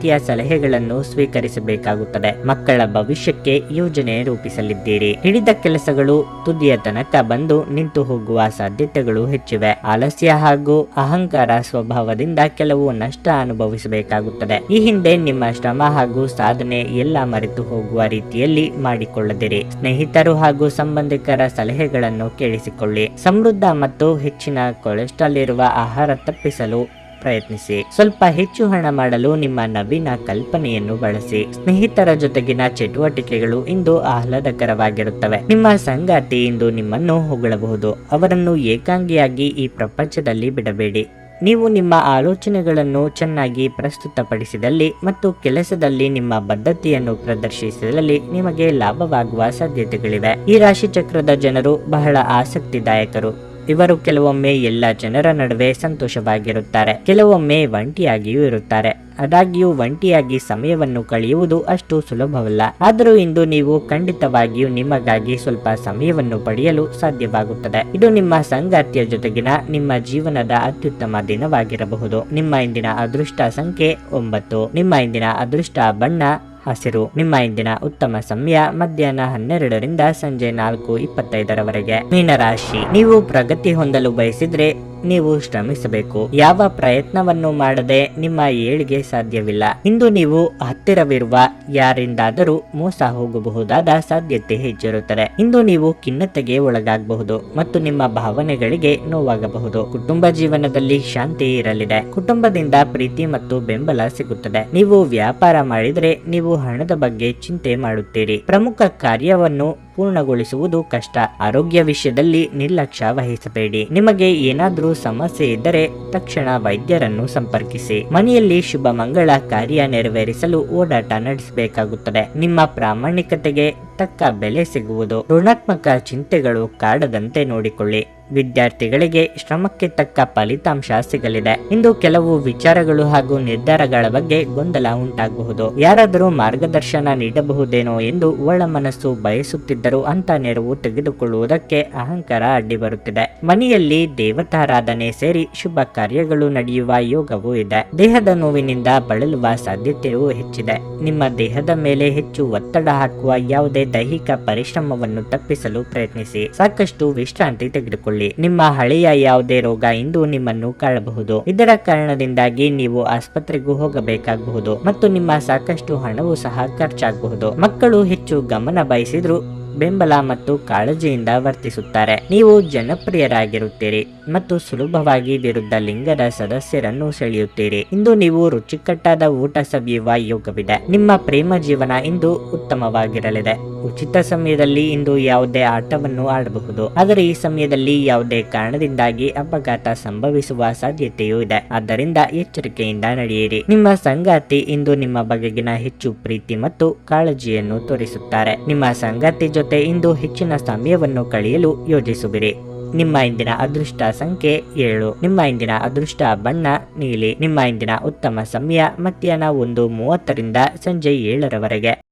ಸಂಗಾತಿಯ ಸಲಹೆಗಳನ್ನು ಸ್ವೀಕರಿಸಬೇಕಾಗುತ್ತದೆ. ಮಕ್ಕಳ ಭವಿಷ್ಯಕ್ಕೆ ಯೋಜನೆ ರೂಪಿಸಲಿದ್ದೀರಿ. ಹಿಡಿದ ಕೆಲಸಗಳು ತುದಿಯ ತನಕ ಬಂದು ನಿಂತು ಹೋಗುವ ಸಾಧ್ಯತೆಗಳು ಹೆಚ್ಚಿವೆ. ಆಲಸ್ಯ ಹಾಗೂ ಅಹಂಕಾರ ಸ್ವಭಾವದಿಂದ ಕೆಲವು ನಷ್ಟ ಅನುಭವಿಸಬೇಕಾಗುತ್ತದೆ. ಈ ಹಿಂದೆ ನಿಮ್ಮ ಶ್ರಮ ಹಾಗೂ ಸಾಧನೆ ಎಲ್ಲ ಮರೆತು ಹೋಗುವ ರೀತಿಯಲ್ಲಿ ಮಾಡಿಕೊಳ್ಳದಿರಿ. ಸ್ನೇಹಿತರು ಹಾಗೂ ಸಂಬಂಧಿಕರ ಸಲಹೆಗಳನ್ನು ಕೇಳಿಸಿಕೊಳ್ಳಿ. ಸಮೃದ್ಧ ಮತ್ತು ಹೆಚ್ಚಿನ ಕೊಲೆಸ್ಟ್ರಾಲ್ ಇರುವ ಆಹಾರ ತಪ್ಪಿಸಲು ಪ್ರಯತ್ನಿಸಿ. ಸ್ವಲ್ಪ ಹೆಚ್ಚು ಹಣ ಮಾಡಲು ನಿಮ್ಮ ನವೀನ ಕಲ್ಪನೆಯನ್ನು ಬಳಸಿ. ಸ್ನೇಹಿತರ ಜೊತೆಗಿನ ಚಟುವಟಿಕೆಗಳು ಇಂದು ಆಹ್ಲಾದಕರವಾಗಿರುತ್ತವೆ. ನಿಮ್ಮ ಸಂಗಾತಿ ಇಂದು ನಿಮ್ಮನ್ನು ಹೊಗಳಬಹುದು. ಅವರನ್ನು ಏಕಾಂಗಿಯಾಗಿ ಈ ಪ್ರಪಂಚದಲ್ಲಿ ಬಿಡಬೇಡಿ. ನೀವು ನಿಮ್ಮ ಆಲೋಚನೆಗಳನ್ನು ಚೆನ್ನಾಗಿ ಪ್ರಸ್ತುತಪಡಿಸಿದಲ್ಲಿ ಮತ್ತು ಕೆಲಸದಲ್ಲಿ ನಿಮ್ಮ ಬದ್ಧತೆಯನ್ನು ಪ್ರದರ್ಶಿಸಿದಲ್ಲಿ ನಿಮಗೆ ಲಾಭವಾಗುವ ಸಾಧ್ಯತೆಗಳಿವೆ. ಈ ರಾಶಿ ಚಕ್ರದ ಜನರು ಬಹಳ ಆಸಕ್ತಿದಾಯಕರು. ಇವರು ಕೆಲವೊಮ್ಮೆ ಎಲ್ಲ ಜನರ ನಡುವೆ ಸಂತೋಷವಾಗಿರುತ್ತಾರೆ. ಕೆಲವೊಮ್ಮೆ ಒಂಟಿಯಾಗಿಯೂ ಇರುತ್ತಾರೆ. ಆದಾಗ್ಯೂ ಒಂಟಿಯಾಗಿ ಸಮಯವನ್ನು ಕಳೆಯುವುದು ಅಷ್ಟು ಸುಲಭವಲ್ಲ. ಆದರೂ ಇಂದು ನೀವು ಖಂಡಿತವಾಗಿಯೂ ನಿಮಗಾಗಿ ಸ್ವಲ್ಪ ಸಮಯವನ್ನು ಪಡೆಯಲು ಸಾಧ್ಯವಾಗುತ್ತದೆ. ಇದು ನಿಮ್ಮ ಸಂಗಾತಿಯ ಜೊತೆಗಿನ ನಿಮ್ಮ ಜೀವನದ ಅತ್ಯುತ್ತಮ ದಿನವಾಗಿರಬಹುದು. ನಿಮ್ಮ ಇಂದಿನ ಅದೃಷ್ಟ ಸಂಖ್ಯೆ ಒಂಬತ್ತು. ನಿಮ್ಮ ಇಂದಿನ ಅದೃಷ್ಟ ಬಣ್ಣ ಹಸಿರು. ನಿಮ್ಮ ಇಂದಿನ ಉತ್ತಮ ಸಮಯ ಮಧ್ಯಾಹ್ನ ಹನ್ನೆರಡರಿಂದ ಸಂಜೆ ನಾಲ್ಕು ಇಪ್ಪತ್ತೈದರವರೆಗೆ. ಮೀನರಾಶಿ. ನೀವು ಪ್ರಗತಿ ಹೊಂದಲು ಬಯಸಿದ್ರೆ ನೀವು ಶ್ರಮಿಸಬೇಕು. ಯಾವ ಪ್ರಯತ್ನವನ್ನು ಮಾಡದೆ ನಿಮ್ಮ ಏಳಿಗೆ ಸಾಧ್ಯವಿಲ್ಲ. ಇಂದು ನೀವು ಹತ್ತಿರವಿರುವ ಯಾರಿಂದಾದರೂ ಮೋಸ ಹೋಗಬಹುದಾದ ಸಾಧ್ಯತೆ ಹೆಚ್ಚಿರುತ್ತದೆ. ಇಂದು ನೀವು ಖಿನ್ನತೆಗೆ ಒಳಗಾಗಬಹುದು ಮತ್ತು ನಿಮ್ಮ ಭಾವನೆಗಳಿಗೆ ನೋವಾಗಬಹುದು. ಕುಟುಂಬ ಜೀವನದಲ್ಲಿ ಶಾಂತಿ ಇರಲಿದೆ. ಕುಟುಂಬದಿಂದ ಪ್ರೀತಿ ಮತ್ತು ಬೆಂಬಲ ಸಿಗುತ್ತದೆ. ನೀವು ವ್ಯಾಪಾರ ಮಾಡಿದರೆ ನೀವು ಹಣದ ಬಗ್ಗೆ ಚಿಂತೆ ಮಾಡುತ್ತೀರಿ. ಪ್ರಮುಖ ಕಾರ್ಯವನ್ನು ಪೂರ್ಣಗೊಳಿಸುವುದು ಕಷ್ಟ. ಆರೋಗ್ಯ ವಿಷಯದಲ್ಲಿ ನಿರ್ಲಕ್ಷ್ಯ ವಹಿಸಬೇಡಿ. ನಿಮಗೆ ಏನಾದರೂ ಸಮಸ್ಯೆ ಇದ್ದರೆ ತಕ್ಷಣ ವೈದ್ಯರನ್ನು ಸಂಪರ್ಕಿಸಿ. ಮನೆಯಲ್ಲಿ ಶುಭ ಮಂಗಳ ಕಾರ್ಯ ನೆರವೇರಿಸಲು ಓಡಾಟ ನಡೆಸಬೇಕಾಗುತ್ತದೆ. ನಿಮ್ಮ ಪ್ರಾಮಾಣಿಕತೆಗೆ ತಕ್ಕ ಬೆಲೆ ಸಿಗುವುದು. ಋಣಾತ್ಮಕ ಚಿಂತೆಗಳು ಕಾಡದಂತೆ ನೋಡಿಕೊಳ್ಳಿ. ವಿದ್ಯಾರ್ಥಿಗಳಿಗೆ ಶ್ರಮಕ್ಕೆ ತಕ್ಕ ಫಲಿತಾಂಶ ಸಿಗಲಿದೆ. ಇಂದು ಕೆಲವು ವಿಚಾರಗಳು ಹಾಗೂ ನಿರ್ಧಾರಗಳ ಬಗ್ಗೆ ಗೊಂದಲ ಉಂಟಾಗಬಹುದು. ಯಾರಾದರೂ ಮಾರ್ಗದರ್ಶನ ನೀಡಬಹುದೇನೋ ಎಂದು ಒಳ ಮನಸ್ಸು ಬಯಸುತ್ತಿದ್ದರೂ ಅಂತ ನೆರವು ತೆಗೆದುಕೊಳ್ಳುವುದಕ್ಕೆ ಅಹಂಕಾರ ಅಡ್ಡಿ ಬರುತ್ತಿದೆ. ಮನೆಯಲ್ಲಿ ದೇವತಾರಾಧನೆ ಸೇರಿ ಶುಭ ಕಾರ್ಯಗಳು ನಡೆಯುವ ಯೋಗವೂ ಇದೆ. ದೇಹದ ನೋವಿನಿಂದ ಬಳಲುವ ಸಾಧ್ಯತೆಯೂ ಹೆಚ್ಚಿದೆ. ನಿಮ್ಮ ದೇಹದ ಮೇಲೆ ಹೆಚ್ಚು ಒತ್ತಡ ಹಾಕುವ ಯಾವುದೇ ದೈಹಿಕ ಪರಿಶ್ರಮವನ್ನು ತಪ್ಪಿಸಲು ಪ್ರಯತ್ನಿಸಿ. ಸಾಕಷ್ಟು ವಿಶ್ರಾಂತಿ ತೆಗೆದುಕೊಳ್ಳಿ. ನಿಮ್ಮ ಹಳೆಯ ಯಾವುದೇ ರೋಗ ಇಂದು ನಿಮ್ಮನ್ನು ಕಾಣಬಹುದು. ಇದರ ಕಾರಣದಿಂದಾಗಿ ನೀವು ಆಸ್ಪತ್ರೆಗೂ ಹೋಗಬೇಕಾಗಬಹುದು ಮತ್ತು ನಿಮ್ಮ ಸಾಕಷ್ಟು ಹಣವೂ ಸಹ ಖರ್ಚಾಗಬಹುದು. ಮಕ್ಕಳು ಹೆಚ್ಚು ಗಮನ ಬಯಸಿದ್ರು ಬೆಂಬಲ ಮತ್ತು ಕಾಳಜಿಯಿಂದ ವರ್ತಿಸುತ್ತಾರೆ. ನೀವು ಜನಪ್ರಿಯರಾಗಿರುತ್ತೀರಿ. ಮತ್ತು ಸುಲಭವಾಗಿ ವಿರುದ್ಧ ಲಿಂಗದ ಸದಸ್ಯರನ್ನು ಸೆಳೆಯುತ್ತೀರಿ. ಇಂದು ನೀವು ರುಚಿಕಟ್ಟಾದ ಊಟ ಸವಿಯುವ ಯೋಗವಿದೆ. ನಿಮ್ಮ ಪ್ರೇಮ ಜೀವನ ಇಂದು ಉತ್ತಮವಾಗಿರಲಿದೆ. ಉಚಿತ ಸಮಯದಲ್ಲಿ ಇಂದು ಯಾವುದೇ ಆಟವನ್ನು ಆಡಬಹುದು. ಆದರೆ ಈ ಸಮಯದಲ್ಲಿ ಯಾವುದೇ ಕಾರಣದಿಂದಾಗಿ ಅಪಘಾತ ಸಂಭವಿಸುವ ಸಾಧ್ಯತೆಯೂ ಇದೆ. ಆದ್ದರಿಂದ ಎಚ್ಚರಿಕೆಯಿಂದ ನಡೆಯಿರಿ. ನಿಮ್ಮ ಸಂಗಾತಿ ಇಂದು ನಿಮ್ಮ ಬಗೆಗಿನ ಹೆಚ್ಚು ಪ್ರೀತಿ ಮತ್ತು ಕಾಳಜಿಯನ್ನು ತೋರಿಸುತ್ತಾರೆ. ನಿಮ್ಮ ಸಂಗಾತಿ ಜೊತೆ ಇಂದು ಹೆಚ್ಚಿನ ಸಮಯವನ್ನು ಕಳೆಯಲು ಯೋಜಿಸುವಿರಿ. ನಿಮ್ಮ ಇಂದಿನ ಅದೃಷ್ಟ ಸಂಖ್ಯೆ ಏಳು. ನಿಮ್ಮ ಇಂದಿನ ಅದೃಷ್ಟ ಬಣ್ಣ ನೀಲಿ. ನಿಮ್ಮ ಇಂದಿನ ಉತ್ತಮ ಸಮಯ ಮಧ್ಯಾಹ್ನ ಒಂದು ಮೂವತ್ತರಿಂದ ಸಂಜೆ ಏಳರವರೆಗೆ.